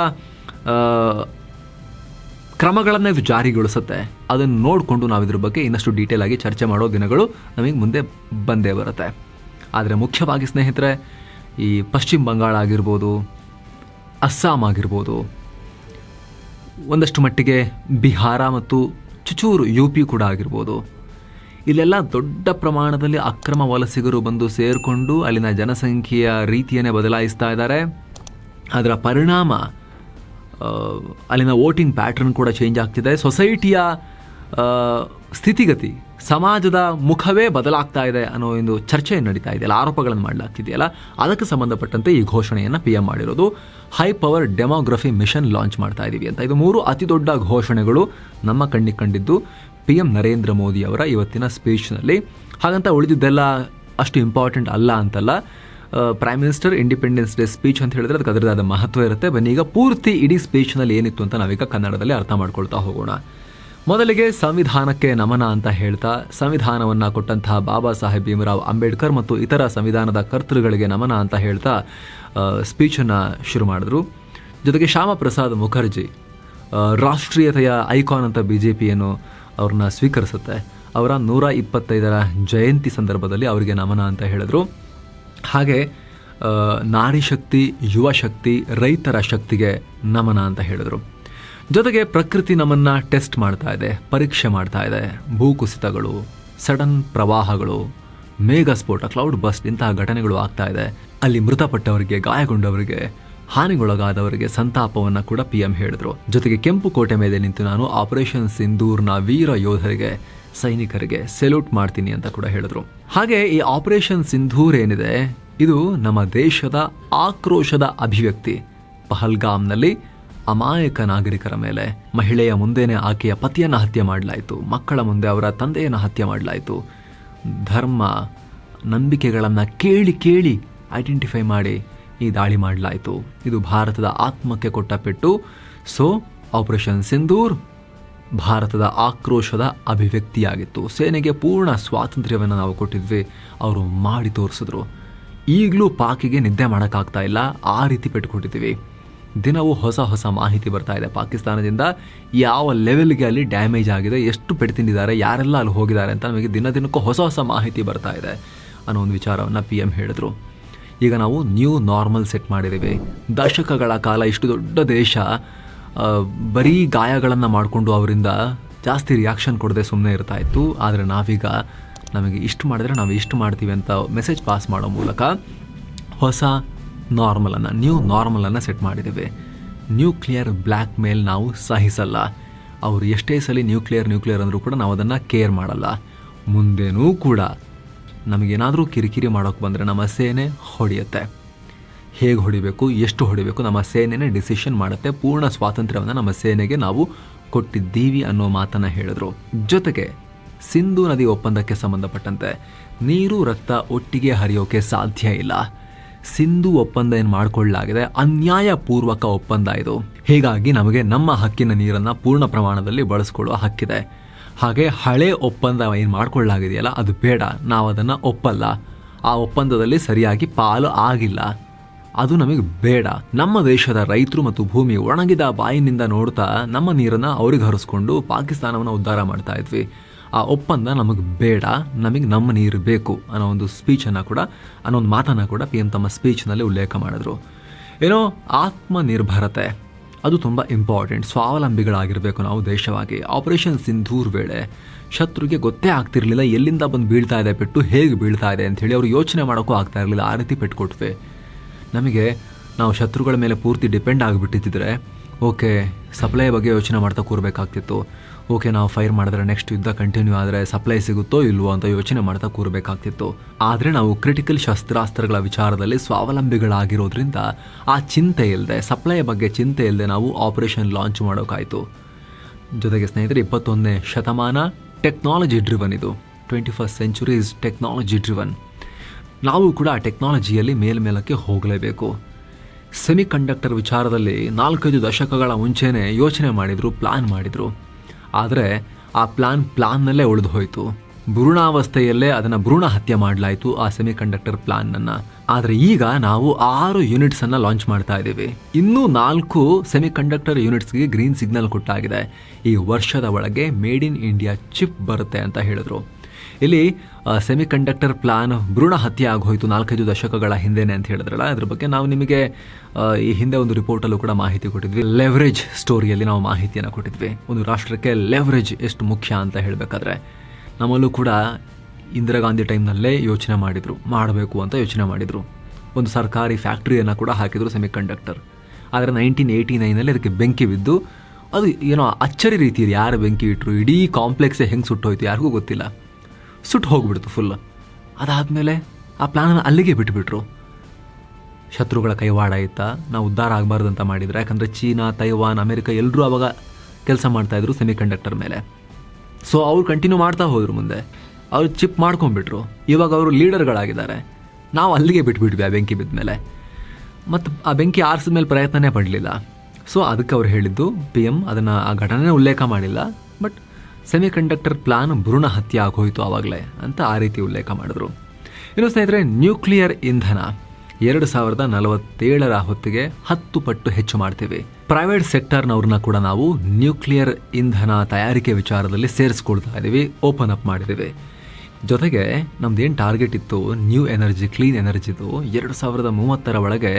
ಕ್ರಮಗಳನ್ನು ಇದು ಜಾರಿಗೊಳಿಸುತ್ತೆ. ಅದನ್ನು ನೋಡಿಕೊಂಡು ನಾವು ಇದ್ರ ಬಗ್ಗೆ ಇನ್ನಷ್ಟು ಡೀಟೇಲ್ ಆಗಿ ಚರ್ಚೆ ಮಾಡೋ ದಿನಗಳು ನಮಗೆ ಮುಂದೆ ಬಂದೇ ಬರುತ್ತೆ. ಆದರೆ ಮುಖ್ಯವಾಗಿ ಸ್ನೇಹಿತರೆ, ಈ ಪಶ್ಚಿಮ ಬಂಗಾಳ ಆಗಿರ್ಬೋದು, ಅಸ್ಸಾಂ ಆಗಿರ್ಬೋದು, ಒಂದಷ್ಟು ಮಟ್ಟಿಗೆ ಬಿಹಾರ ಮತ್ತು ಚುಚೂರು ಯು ಪಿ ಕೂಡ ಆಗಿರ್ಬೋದು. ಇಲ್ಲೆಲ್ಲ ದೊಡ್ಡ ಪ್ರಮಾಣದಲ್ಲಿ ಅಕ್ರಮ ವಲಸಿಗರು ಬಂದು ಸೇರಿಕೊಂಡು ಅಲ್ಲಿನ ಜನಸಂಖ್ಯೆಯ ರೀತಿಯನ್ನೇ ಬದಲಾಯಿಸ್ತಾ ಇದ್ದಾರೆ. ಅದರ ಪರಿಣಾಮ ಅಲ್ಲಿನ ವೋಟಿಂಗ್ ಪ್ಯಾಟರ್ನ್ ಕೂಡ ಚೇಂಜ್ ಆಗ್ತಿದೆ. ಸೊಸೈಟಿಯ ಸ್ಥಿತಿಗತಿ, ಸಮಾಜದ ಮುಖವೇ ಬದಲಾಗ್ತಾ ಇದೆ ಅನ್ನೋ ಒಂದು ಚರ್ಚೆ ನಡೀತಾ ಇದೆಯಲ್ಲ ಆರೋಪಗಳನ್ನು ಮಾಡಲಾಗ್ತಿದೆಯಲ್ಲ? ಅದಕ್ಕೆ ಸಂಬಂಧಪಟ್ಟಂತೆ ಈ ಘೋಷಣೆಯನ್ನು ಪಿ ಎಂ ಮಾಡಿರೋದು. High power demography mission launch ಮಾಡ್ತಾ ಇದ್ದೀವಿ ಅಂತ. ಇದು ಮೂರು ಅತಿ ದೊಡ್ಡ ಘೋಷಣೆಗಳು ನಮ್ಮ ಕಣ್ಣಿಗೆ ಕಂಡಿದ್ದು. ಪಿ ಎಂ ನರೇಂದ್ರ ಮೋದಿ ಅವರ ಇವತ್ತಿನ ಸ್ಪೀಚ್ನಲ್ಲಿ ಹಾಗಂತ ಉಳಿದಿದ್ದೆಲ್ಲ ಅಷ್ಟು ಇಂಪಾರ್ಟೆಂಟ್ ಅಲ್ಲ ಅಂತಲ್ಲ. Prime minister independence day speech ಅಂತ ಹೇಳಿದ್ರೆ ಅದಕ್ಕೆ ಅದರದಾದ ಮಹತ್ವ ಇರುತ್ತೆ. ಬನ್ನಿ, ಈಗ ಪೂರ್ತಿ ಇಡೀ ಸ್ಪೀಚ್ನಲ್ಲಿ ಏನಿತ್ತು ಅಂತ ನಾವೀಗ ಕನ್ನಡದಲ್ಲಿ ಅರ್ಥ ಮಾಡ್ಕೊಳ್ತಾ ಹೋಗೋಣ. ಮೊದಲಿಗೆ ಸಂವಿಧಾನಕ್ಕೆ ನಮನ ಅಂತ ಹೇಳ್ತಾ, ಸಂವಿಧಾನವನ್ನು ಕೊಟ್ಟಂತಹ ಬಾಬಾ ಸಾಹೇಬ್ ಭೀಮರಾವ್ ಅಂಬೇಡ್ಕರ್ ಮತ್ತು ಇತರ ಸಂವಿಧಾನದ ಕರ್ತೃಗಳಿಗೆ ನಮನ ಅಂತ ಹೇಳ್ತಾ ಸ್ಪೀಚನ್ನು ಶುರು ಮಾಡಿದ್ರು. ಜೊತೆಗೆ ಶ್ಯಾಮ ಪ್ರಸಾದ್ ಮುಖರ್ಜಿ ರಾಷ್ಟ್ರೀಯತೆಯ ಐಕಾನ್ ಅಂತ ಬಿ ಜೆ ಪಿಯನ್ನು ಅವ್ರನ್ನ ಸ್ವೀಕರಿಸುತ್ತೆ. ಅವರ ನೂರ ಇಪ್ಪತ್ತೈದರ ಜಯಂತಿ ಸಂದರ್ಭದಲ್ಲಿ ಅವರಿಗೆ ನಮನ ಅಂತ ಹೇಳಿದ್ರು. ಹಾಗೆ ನಾರಿ ಶಕ್ತಿ, ಯುವ ಶಕ್ತಿ, ರೈತರ ಶಕ್ತಿಗೆ ನಮನ ಅಂತ ಹೇಳಿದರು. ಜೊತೆಗೆ ಪ್ರಕೃತಿ ನಮ್ಮನ್ನು ಟೆಸ್ಟ್ ಮಾಡ್ತಾ ಇದೆ, ಪರೀಕ್ಷೆ ಮಾಡ್ತಾ ಇದೆ. ಭೂಕುಸಿತಗಳು, ಸಡನ್ ಪ್ರವಾಹಗಳು, ಮೇಘ ಸ್ಫೋಟ, ಕ್ಲೌಡ್ ಬಸ್ಟ್ ಇಂತಹ ಘಟನೆಗಳು ಆಗ್ತಾ ಇದೆ. ಅಲ್ಲಿ ಮೃತಪಟ್ಟವರಿಗೆ, ಗಾಯಗೊಂಡವರಿಗೆ, ಹಾನಿಗೊಳಗಾದವರಿಗೆ ಸಂತಾಪವನ್ನು ಕೂಡ ಪಿ ಎಂ ಹೇಳಿದರು. ಜೊತೆಗೆ ಕೆಂಪು ಕೋಟೆ ಮೇಲೆ ನಿಂತು ನಾನು ಆಪರೇಷನ್ ಸಿಂಧೂರ್ನ ವೀರ ಯೋಧರಿಗೆ ಸೈನಿಕರಿಗೆ ಸೆಲ್ಯೂಟ್ ಮಾಡ್ತೀನಿ ಅಂತ ಕೂಡ ಹೇಳಿದ್ರು. ಹಾಗೆ ಈ ಆಪರೇಷನ್ ಸಿಂಧೂರ್ ಏನಿದೆ, ಇದು ನಮ್ಮ ದೇಶದ ಆಕ್ರೋಶದ ಅಭಿವ್ಯಕ್ತಿ. ಪಹಲ್ಗಾಮ್ನಲ್ಲಿ ಅಮಾಯಕ ನಾಗರಿಕರ ಮೇಲೆ, ಮಹಿಳೆಯ ಮುಂದೆನೆ ಆಕೆಯ ಪತಿಯನ್ನು ಹತ್ಯೆ ಮಾಡಲಾಯಿತು, ಮಕ್ಕಳ ಮುಂದೆ ಅವರ ತಂದೆಯನ್ನು ಹತ್ಯೆ ಮಾಡಲಾಯಿತು. ಧರ್ಮ, ನಂಬಿಕೆಗಳನ್ನು ಕೇಳಿ ಕೇಳಿ ಐಡೆಂಟಿಫೈ ಮಾಡಿ ಈ ದಾಳಿ ಮಾಡಲಾಯಿತು. ಇದು ಭಾರತದ ಆತ್ಮಕ್ಕೆ ಕೊಟ್ಟ ಪೆಟ್ಟು ಸೊ ಆಪರೇಷನ್ ಸಿಂಧೂರ್ ಭಾರತದ ಆಕ್ರೋಶದ ಅಭಿವ್ಯಕ್ತಿಯಾಗಿತ್ತು. ಸೇನೆಗೆ ಪೂರ್ಣ ಸ್ವಾತಂತ್ರ್ಯವನ್ನು ನಾವು ಕೊಟ್ಟಿದ್ವಿ. ಅವರು ಮಾಡಿ ತೋರಿಸಿದ್ರು. ಈಗಲೂ ಪಾಕಿಗೆ ನಿದ್ದೆ ಮಾಡೋಕ್ಕಾಗ್ತಾ ಇಲ್ಲ. ಆ ರೀತಿ ಪೆಟ್ಟು ಕೊಟ್ಟಿದ್ದೀವಿ ದಿನವೂ ಹೊಸ ಹೊಸ ಮಾಹಿತಿ ಬರ್ತಾ ಇದೆ ಪಾಕಿಸ್ತಾನದಿಂದ. ಯಾವ ಲೆವೆಲ್ಗೆ ಅಲ್ಲಿ ಡ್ಯಾಮೇಜ್ ಆಗಿದೆ, ಎಷ್ಟು ಪೆಟ್ಟು ತಿಂದಿದ್ದಾರೆ, ಯಾರೆಲ್ಲ ಅಲ್ಲಿ ಹೋಗಿದ್ದಾರೆ ಅಂತ ನಮಗೆ ದಿನ ದಿನಕ್ಕೂ ಹೊಸ ಹೊಸ ಮಾಹಿತಿ ಬರ್ತಾ ಇದೆ ಅನ್ನೋ ಒಂದು ವಿಚಾರವನ್ನು ಪಿ ಎಂ ಹೇಳಿದ್ರು. ಈಗ ನಾವು ನ್ಯೂ ನಾರ್ಮಲ್ ಸೆಟ್ ಮಾಡಿದ್ದೀವಿ. ದಶಕಗಳ ಕಾಲ ಇಷ್ಟು ದೊಡ್ಡ ದೇಶ ಬರೀ ಗಾಯಗಳನ್ನು ಮಾಡಿಕೊಂಡು ಅವರಿಂದ ಜಾಸ್ತಿ ರಿಯಾಕ್ಷನ್ ಕೊಡದೆ ಸುಮ್ಮನೆ ಇರ್ತಾ ಇತ್ತು. ಆದರೆ ನಾವೀಗ ನಮಗೆ ಇಷ್ಟು ಮಾಡಿದ್ರೆ ನಾವು ಇಷ್ಟು ಮಾಡ್ತೀವಿ ಅಂತ ಮೆಸೇಜ್ ಪಾಸ್ ಮಾಡೋ ಮೂಲಕ ಹೊಸ ನಾರ್ಮಲನ್ನು ನ್ಯೂ ನಾರ್ಮಲನ್ನು ಸೆಟ್ ಮಾಡಿದ್ದೀವಿ. ನ್ಯೂಕ್ಲಿಯರ್ ಬ್ಲ್ಯಾಕ್ ಮೇಲ್ ನಾವು ಸಹಿಸಲ್ಲ. ಅವರು ಎಷ್ಟೇ ಸಲ ನ್ಯೂಕ್ಲಿಯರ್ ನ್ಯೂಕ್ಲಿಯರ್ ಅಂದರೂ ಕೂಡ ನಾವು ಅದನ್ನು ಕೇರ್ ಮಾಡಲ್ಲ. ಮುಂದೇನೂ ಕೂಡ ನಮಗೇನಾದರೂ ಕಿರಿಕಿರಿ ಮಾಡೋಕ್ಕೆ ಬಂದರೆ ನಮ್ಮ ಸೇನೆ ಹೊಡೆಯುತ್ತೆ. ಹೇಗೆ ಹೊಡಿಬೇಕು, ಎಷ್ಟು ಹೊಡಿಬೇಕು ನಮ್ಮ ಸೇನೆನೇ ಡಿಸಿಷನ್ ಮಾಡುತ್ತೆ, ಪೂರ್ಣ ಸ್ವಾತಂತ್ರ್ಯವನ್ನು ನಮ್ಮ ಸೇನೆಗೆ ನಾವು ಕೊಟ್ಟಿದ್ದೀವಿ ಅನ್ನೋ ಮಾತನ್ನು ಹೇಳಿದ್ರು. ಜೊತೆಗೆ ಸಿಂಧು ನದಿ ಒಪ್ಪಂದಕ್ಕೆ ಸಂಬಂಧಪಟ್ಟಂತೆ ನೀರು, ರಕ್ತ ಒಟ್ಟಿಗೆ ಹರಿಯೋಕೆ ಸಾಧ್ಯ ಇಲ್ಲ. ಸಿಂಧು ಒಪ್ಪಂದ ಏನು ಮಾಡಿಕೊಳ್ಳಲಾಗಿದೆ? ಅನ್ಯಾಯಪೂರ್ವಕ ಒಪ್ಪಂದ ಇದು. ಹೀಗಾಗಿ ನಮಗೆ ನಮ್ಮ ಹಕ್ಕಿನ ನೀರನ್ನು ಪೂರ್ಣ ಪ್ರಮಾಣದಲ್ಲಿ ಬಳಸ್ಕೊಳ್ಳುವ ಹಕ್ಕಿದೆ. ಹಾಗೆ ಹಳೆ ಒಪ್ಪಂದ ಏನು ಮಾಡಿಕೊಳ್ಳಲಾಗಿದೆಯಲ್ಲ, ಅದು ಬೇಡ. ನಾವು ಅದನ್ನು ಒಪ್ಪಲ್ಲ. ಆ ಒಪ್ಪಂದದಲ್ಲಿ ಸರಿಯಾಗಿ ಪಾಲು ಆಗಿಲ್ಲ. ಅದು ನಮಗೆ ಬೇಡ. ನಮ್ಮ ದೇಶದ ರೈತರು ಮತ್ತು ಭೂಮಿ ಒಣಗಿದ ಬಾಯಿನಿಂದ ನೋಡ್ತಾ ನಮ್ಮ ನೀರನ್ನು ಅವ್ರಿಗೆ ಹರಿಸ್ಕೊಂಡು ಪಾಕಿಸ್ತಾನವನ್ನು ಉದ್ಧಾರ ಮಾಡ್ತಾ ಇದ್ವಿ. ಆ ಒಪ್ಪಂದ ನಮಗೆ ಬೇಡ. ನಮಗೆ ನಮ್ಮ ನೀರು ಬೇಕು ಅನ್ನೋ ಒಂದು ಸ್ಪೀಚನ್ನು ಕೂಡ, ಅನ್ನೋ ಒಂದು ಮಾತನ್ನು ಕೂಡ ಪಿ ಎಂ ತಮ್ಮ ಸ್ಪೀಚ್ನಲ್ಲಿ ಉಲ್ಲೇಖ ಮಾಡಿದ್ರು. ಏನೋ ಆತ್ಮನಿರ್ಭರತೆ, ಅದು ತುಂಬ ಇಂಪಾರ್ಟೆಂಟ್. ಸ್ವಾವಲಂಬಿಗಳಾಗಿರಬೇಕು ನಾವು ದೇಶವಾಗಿ. ಆಪರೇಷನ್ ಸಿಂಧೂರ್ ವೇಳೆ ಶತ್ರುಗೆ ಗೊತ್ತೇ ಆಗ್ತಿರಲಿಲ್ಲ ಎಲ್ಲಿಂದ ಬಂದು ಬೀಳ್ತಾ ಇದೆ, ಪೆಟ್ಟು ಹೇಗೆ ಬೀಳ್ತಾ ಇದೆ ಹೇಳಿ ಅವರು ಯೋಚನೆ ಮಾಡೋಕ್ಕೂ ಆಗ್ತಾ ಇರಲಿಲ್ಲ. ಆ ರೀತಿ ಪೆಟ್ಟು ಕೊಟ್ವಿ. ನಮಗೆ ನಾವು ಶತ್ರುಗಳ ಮೇಲೆ ಪೂರ್ತಿ ಡಿಪೆಂಡ್ ಆಗಿಬಿಟ್ಟಿದ್ದರೆ ಓಕೆ, ಸಪ್ಲೈ ಬಗ್ಗೆ ಯೋಚನೆ ಮಾಡ್ತಾ ಕೂರಬೇಕಾಗ್ತಿತ್ತು. ಓಕೆ, ನಾವು ಫೈರ್ ಮಾಡಿದ್ರೆ ನೆಕ್ಸ್ಟ್ ಯುದ್ಧ ಕಂಟಿನ್ಯೂ ಆದರೆ ಸಪ್ಲೈ ಸಿಗುತ್ತೋ ಇಲ್ವೋ ಅಂತ ಯೋಚನೆ ಮಾಡ್ತಾ ಕೂರಬೇಕಾಗ್ತಿತ್ತು. ಆದರೆ ನಾವು ಕ್ರಿಟಿಕಲ್ ಶಸ್ತ್ರಾಸ್ತ್ರಗಳ ವಿಚಾರದಲ್ಲಿ ಸ್ವಾವಲಂಬಿಗಳಾಗಿರೋದ್ರಿಂದ ಆ ಚಿಂತೆ ಇಲ್ಲದೆ ಸಪ್ಲೈ ಬಗ್ಗೆ ಚಿಂತೆ ಇಲ್ಲದೆ ನಾವು ಆಪರೇಷನ್ ಲಾಂಚ್ ಮಾಡೋಕ್ಕಾಯಿತು ಜೊತೆಗೆ ಸ್ನೇಹಿತರೆ, ಇಪ್ಪತ್ತೊಂದನೇ ಶತಮಾನ ಟೆಕ್ನಾಲಜಿ ಡ್ರಿವನ್ ಇದು. Twenty first century is technology driven ನಾವು ಕೂಡ ಆ ಟೆಕ್ನಾಲಜಿಯಲ್ಲಿ ಮೇಲ್ಮೇಲಕ್ಕೆ ಹೋಗಲೇಬೇಕು. ಸೆಮಿ ಕಂಡಕ್ಟರ್ ವಿಚಾರದಲ್ಲಿ ನಾಲ್ಕೈದು ದಶಕಗಳ ಮುಂಚೆನೇ ಯೋಚನೆ ಮಾಡಿದರು ಪ್ಲಾನ್ ಮಾಡಿದರು. ಆದರೆ ಆ ಪ್ಲಾನ್ ಪ್ಲಾನ್ನಲ್ಲೇ ಉಳಿದು ಹೋಯಿತು ಭ್ರೂಣಾವಸ್ಥೆಯಲ್ಲೇ ಅದನ್ನು ಭ್ರೂಣ ಹತ್ಯೆ ಮಾಡಲಾಯಿತು ಆ ಸೆಮಿ ಕಂಡಕ್ಟರ್ ಪ್ಲಾನ್ನನ್ನು ಆದರೆ ಈಗ ನಾವು ಆರು ಯೂನಿಟ್ಸನ್ನು ಲಾಂಚ್ ಮಾಡ್ತಾ ಇದ್ದೀವಿ. ಇನ್ನೂ ನಾಲ್ಕು ಸೆಮಿ ಕಂಡಕ್ಟರ್ ಯೂನಿಟ್ಸ್ಗೆ ಗ್ರೀನ್ ಸಿಗ್ನಲ್ ಕೊಟ್ಟಾಗಿದೆ. ಈ ವರ್ಷದ ಒಳಗೆ ಮೇಡ್ ಇನ್ ಇಂಡಿಯಾ ಚಿಪ್ ಬರುತ್ತೆ ಅಂತ ಹೇಳಿದ್ರು. ಇಲ್ಲಿ ಸೆಮಿ ಕಂಡಕ್ಟರ್ ಪ್ಲಾನ್ ಭ್ರೂಣ ಹತ್ಯೆ ಆಗೋಯಿತು ನಾಲ್ಕೈದು ದಶಕಗಳ ಹಿಂದೆನೆ ಅಂತ ಹೇಳಿದ್ರಲ್ಲ, ಅದ್ರ ಬಗ್ಗೆ ನಾವು ನಿಮಗೆ ಈ ಹಿಂದೆ ಒಂದು ರಿಪೋರ್ಟಲ್ಲೂ ಕೂಡ ಮಾಹಿತಿ ಕೊಟ್ಟಿದ್ವಿ. ಲೆವರೇಜ್ ಸ್ಟೋರಿಯಲ್ಲಿ ನಾವು ಮಾಹಿತಿಯನ್ನು ಕೊಟ್ಟಿದ್ವಿ. ಒಂದು ರಾಷ್ಟ್ರಕ್ಕೆ ಲೆವರೇಜ್ ಎಷ್ಟು ಮುಖ್ಯ ಅಂತ ಹೇಳಬೇಕಾದ್ರೆ, ನಮ್ಮಲ್ಲೂ ಕೂಡ ಇಂದಿರಾ ಗಾಂಧಿ ಟೈಮ್ನಲ್ಲೇ ಯೋಚನೆ ಮಾಡಿದರು, ಮಾಡಬೇಕು ಅಂತ ಯೋಚನೆ ಮಾಡಿದರು. ಒಂದು ಸರ್ಕಾರಿ ಫ್ಯಾಕ್ಟ್ರಿಯನ್ನು ಕೂಡ ಹಾಕಿದರು ಸೆಮಿ ಕಂಡಕ್ಟರ್ ಆದರೆ ನೈನ್ಟೀನ್ ಏಯ್ಟಿ ನೈನಲ್ಲಿ ಅದಕ್ಕೆ ಬೆಂಕಿ ಬಿದ್ದು, ಅದು ಏನೋ ಅಚ್ಚರಿ ರೀತಿಯಲ್ಲಿ ಯಾರು ಬೆಂಕಿ ಇಟ್ಟರು ಇಡೀ ಕಾಂಪ್ಲೆಕ್ಸೇ ಹೆಂಗೆ ಸುಟ್ಟೋಯ್ತು? ಯಾರಿಗೂ ಗೊತ್ತಿಲ್ಲ. ಸುಟ್ಟು ಹೋಗ್ಬಿಡ್ತು ಫುಲ್ ಅದಾದಮೇಲೆ ಆ ಪ್ಲಾನನ್ನು ಅಲ್ಲಿಗೆ ಬಿಟ್ಬಿಟ್ರು. ಶತ್ರುಗಳ ಕೈವಾಡ ಇತ್ತಾ. ನಾವು ಉದ್ಧಾರ ಆಗಬಾರ್ದು ಅಂತ ಮಾಡಿದ್ರು, ಯಾಕಂದರೆ ಚೀನಾ, ತೈವಾನ್, ಅಮೆರಿಕ ಎಲ್ಲರೂ ಅವಾಗ ಕೆಲಸ ಮಾಡ್ತಾಯಿದ್ರು ಸೆಮಿಕಂಡಕ್ಟರ್ ಮೇಲೆ. ಸೊ ಅವ್ರು ಕಂಟಿನ್ಯೂ ಮಾಡ್ತಾ ಹೋದ್ರು ಮುಂದೆ. ಅವ್ರು ಚಿಪ್ ಮಾಡ್ಕೊಂಡ್ಬಿಟ್ರು. ಇವಾಗ ಅವರು ಲೀಡರ್ಗಳಾಗಿದ್ದಾರೆ ನಾವು ಅಲ್ಲಿಗೆ ಬಿಟ್ಬಿಟ್ವಿ ಆ ಬೆಂಕಿ ಬಿದ್ದ ಮೇಲೆ ಮತ್ತು ಆ ಬೆಂಕಿ ಆರಿಸಿದ ಮೇಲೆ ಪ್ರಯತ್ನನೇ ಪಡಲಿಲ್ಲ. ಸೊ ಅದಕ್ಕೆ ಅವ್ರು ಹೇಳಿದ್ದು, ಪಿ ಎಂ ಅದನ್ನು ಆ ಘಟನೆ ಉಲ್ಲೇಖ ಮಾಡಿಲ್ಲ. ಬಟ್ ಸೆಮಿ ಕಂಡಕ್ಟರ್ ಪ್ಲಾನ್ ಭ್ರೂಣ ಹತ್ಯೆ ಆಗೋಯಿತು ಆವಾಗಲೇ ಅಂತ ಆ ರೀತಿ ಉಲ್ಲೇಖ ಮಾಡಿದ್ರು. ಇನ್ನು ಸ್ನೇಹಿತರೆ ನ್ಯೂಕ್ಲಿಯರ್ ಇಂಧನ ಎರಡು ಸಾವಿರದ ನಲವತ್ತೇಳರ ಹೊತ್ತಿಗೆ ಹತ್ತು ಪಟ್ಟು ಹೆಚ್ಚು ಮಾಡ್ತೀವಿ. ಪ್ರೈವೇಟ್ ಸೆಕ್ಟರ್ನವ್ರನ್ನ ಕೂಡ ನಾವು ನ್ಯೂಕ್ಲಿಯರ್ ಇಂಧನ ತಯಾರಿಕೆ ವಿಚಾರದಲ್ಲಿ ಸೇರಿಸ್ಕೊಳ್ತಾ ಇದ್ದೀವಿ ಓಪನ್ ಅಪ್ ಮಾಡಿದ್ದೀವಿ. ಜೊತೆಗೆ ನಮ್ದು ಏನು ಟಾರ್ಗೆಟ್ ಇತ್ತು ನ್ಯೂ ಎನರ್ಜಿ ಕ್ಲೀನ್ ಎನರ್ಜಿದು ಎರಡು ಸಾವಿರದ ಮೂವತ್ತರ ಒಳಗೆ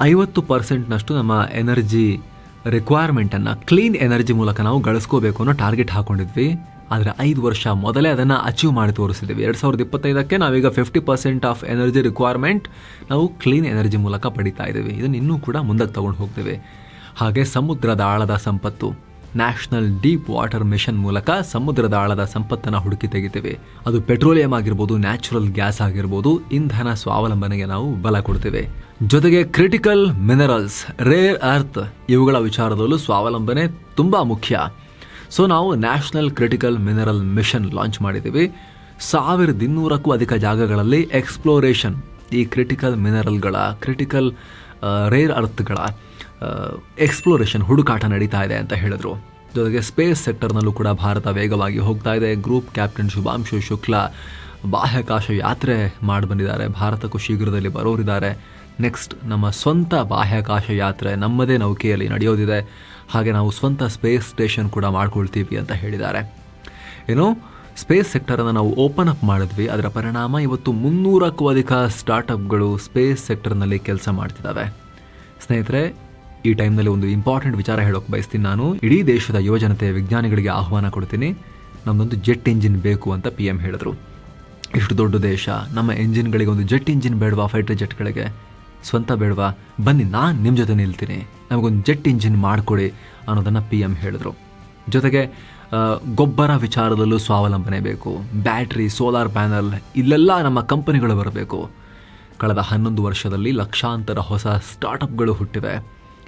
ಐವತ್ತು ಪರ್ಸೆಂಟ್ನಷ್ಟು ನಮ್ಮ ಎನರ್ಜಿ ರಿಕ್ವೈರ್ಮೆಂಟನ್ನು ಕ್ಲೀನ್ ಎನರ್ಜಿ ಮೂಲಕ ನಾವು ಗಳಿಸ್ಕೋಬೇಕು ಅನ್ನೋ ಟಾರ್ಗೆಟ್ ಹಾಕೊಂಡಿದ್ವಿ. ಆದರೆ ಐದು ವರ್ಷ ಮೊದಲೇ ಅದನ್ನು ಅಚೀವ್ ಮಾಡಿ ತೋರಿಸಿದ್ದೀವಿ. ಎರಡು ಸಾವಿರದ ಇಪ್ಪತ್ತೈದಕ್ಕೆ ನಾವೀಗ fifty percent of energy requirement ನಾವು ಕ್ಲೀನ್ ಎನರ್ಜಿ ಮೂಲಕ ಪಡಿತಾ ಇದ್ದೀವಿ. ಇದನ್ನು ಇನ್ನೂ ಕೂಡ ಮುಂದಕ್ಕೆ ತಗೊಂಡು ಹೋಗ್ತೇವೆ. ಹಾಗೆ ಸಮುದ್ರದ ಆಳದ ಸಂಪತ್ತು ನ್ಯಾಷನಲ್ ಡೀಪ್ ವಾಟರ್ ಮಿಷನ್ ಮೂಲಕ ಸಮುದ್ರದ ಆಳದ ಸಂಪತ್ತನ್ನು ಹುಡುಕಿ ತೆಗಿತೇವೆ ಅದು ಪೆಟ್ರೋಲಿಯಂ ಆಗಿರ್ಬೋದು, ನ್ಯಾಚುರಲ್ ಗ್ಯಾಸ್ ಆಗಿರ್ಬೋದು, ಇಂಧನ ಸ್ವಾವಲಂಬನೆಗೆ ನಾವು ಬಲ ಕೊಡ್ತೇವೆ. ಜೊತೆಗೆ ಕ್ರಿಟಿಕಲ್ ಮಿನರಲ್ಸ್, ರೇರ್ ಅರ್ತ್ ಇವುಗಳ ವಿಚಾರದಲ್ಲೂ ಸ್ವಾವಲಂಬನೆ ತುಂಬ ಮುಖ್ಯ. ಸೊ, ನಾವು national critical mineral mission launch ಮಾಡಿದ್ದೀವಿ. ಸಾವಿರದ ಇನ್ನೂರಕ್ಕೂ ಅಧಿಕ ಜಾಗಗಳಲ್ಲಿ ಎಕ್ಸ್ಪ್ಲೋರೇಷನ್ ಈ ಕ್ರಿಟಿಕಲ್ ಮಿನರಲ್ಗಳ, ಕ್ರಿಟಿಕಲ್ ರೇರ್ ಅರ್ಥಗಳ ಎಕ್ಸ್ಪ್ಲೋರೇಷನ್ ಹುಡುಕಾಟ ನಡೀತಾ ಇದೆ ಅಂತ ಹೇಳಿದ್ರು. ಜೊತೆಗೆ ಸ್ಪೇಸ್ ಸೆಕ್ಟರ್ನಲ್ಲೂ ಕೂಡ ಭಾರತ ವೇಗವಾಗಿ ಹೋಗ್ತಾ ಇದೆ. ಗ್ರೂಪ್ ಕ್ಯಾಪ್ಟನ್ ಶುಭಾಂಶು ಶುಕ್ಲಾ ಬಾಹ್ಯಾಕಾಶ ಯಾತ್ರೆ ಮಾಡಿ ಬಂದಿದ್ದಾರೆ. ಭಾರತಕ್ಕೂ ಶೀಘ್ರದಲ್ಲಿ ಬರೋರಿದ್ದಾರೆ. ನೆಕ್ಸ್ಟ್ ನಮ್ಮ ಸ್ವಂತ ಬಾಹ್ಯಾಕಾಶ ಯಾತ್ರೆ ನಮ್ಮದೇ ನೌಕೆಯಲ್ಲಿ ನಡೆಯೋದಿದೆ. ಹಾಗೆ ನಾವು ಸ್ವಂತ ಸ್ಪೇಸ್ ಸ್ಟೇಷನ್ ಕೂಡ ಮಾಡ್ಕೊಳ್ತೀವಿ ಅಂತ ಹೇಳಿದ್ದಾರೆ. ಏನು? ಸ್ಪೇಸ್ ಸೆಕ್ಟರನ್ನು ನಾವು ಓಪನ್ ಅಪ್ ಮಾಡಿದ್ವಿ. ಅದರ ಪರಿಣಾಮ ಇವತ್ತು ಮುನ್ನೂರಕ್ಕೂ ಅಧಿಕ ಸ್ಟಾರ್ಟಪ್ಗಳು ಸ್ಪೇಸ್ ಸೆಕ್ಟರ್ನಲ್ಲಿ ಕೆಲಸ ಮಾಡ್ತಿದ್ದಾವೆ. ಸ್ನೇಹಿತರೆ ಈ ಟೈಮ್ನಲ್ಲಿ ಒಂದು ಇಂಪಾರ್ಟೆಂಟ್ ವಿಚಾರ ಹೇಳೋಕೆ ಬಯಸ್ತೀನಿ ನಾನು. ಇಡೀ ದೇಶದ ಯುವಜನತೆ ವಿಜ್ಞಾನಿಗಳಿಗೆ ಆಹ್ವಾನ ಕೊಡ್ತೀನಿ. ನಮ್ಮದೊಂದು ಜೆಟ್ ಇಂಜಿನ್ ಬೇಕು ಅಂತ ಪಿ ಎಂ ಹೇಳಿದ್ರು. ಇಷ್ಟು ದೊಡ್ಡ ದೇಶ, ನಮ್ಮ ಎಂಜಿನ್ಗಳಿಗೆ ಒಂದು ಜೆಟ್ ಇಂಜಿನ್ ಬೇಡವಾ ಫೈಟರ್ ಜೆಟ್ಗಳಿಗೆ? ಸ್ವಂತ ಬೇಡವಾ? ಬನ್ನಿ, ನಾನು ನಿಮ್ಮ ಜೊತೆ ನಿಲ್ತೀನಿ. ನಮಗೊಂದು ಜೆಟ್ ಇಂಜಿನ್ ಮಾಡಿಕೊಡಿ ಅನ್ನೋದನ್ನು ಪಿ ಎಂ ಹೇಳಿದ್ರು. ಜೊತೆಗೆ ಗೊಬ್ಬರ ವಿಚಾರದಲ್ಲೂ ಸ್ವಾವಲಂಬನೆ ಬೇಕು. ಬ್ಯಾಟ್ರಿ, ಸೋಲಾರ್ ಪ್ಯಾನಲ್, ಇಲ್ಲೆಲ್ಲ ನಮ್ಮ ಕಂಪನಿಗಳು ಬರಬೇಕು. ಕಳೆದ ಹನ್ನೊಂದು ವರ್ಷದಲ್ಲಿ ಲಕ್ಷಾಂತರ ಹೊಸ ಸ್ಟಾರ್ಟಪ್ಗಳು ಹುಟ್ಟಿವೆ.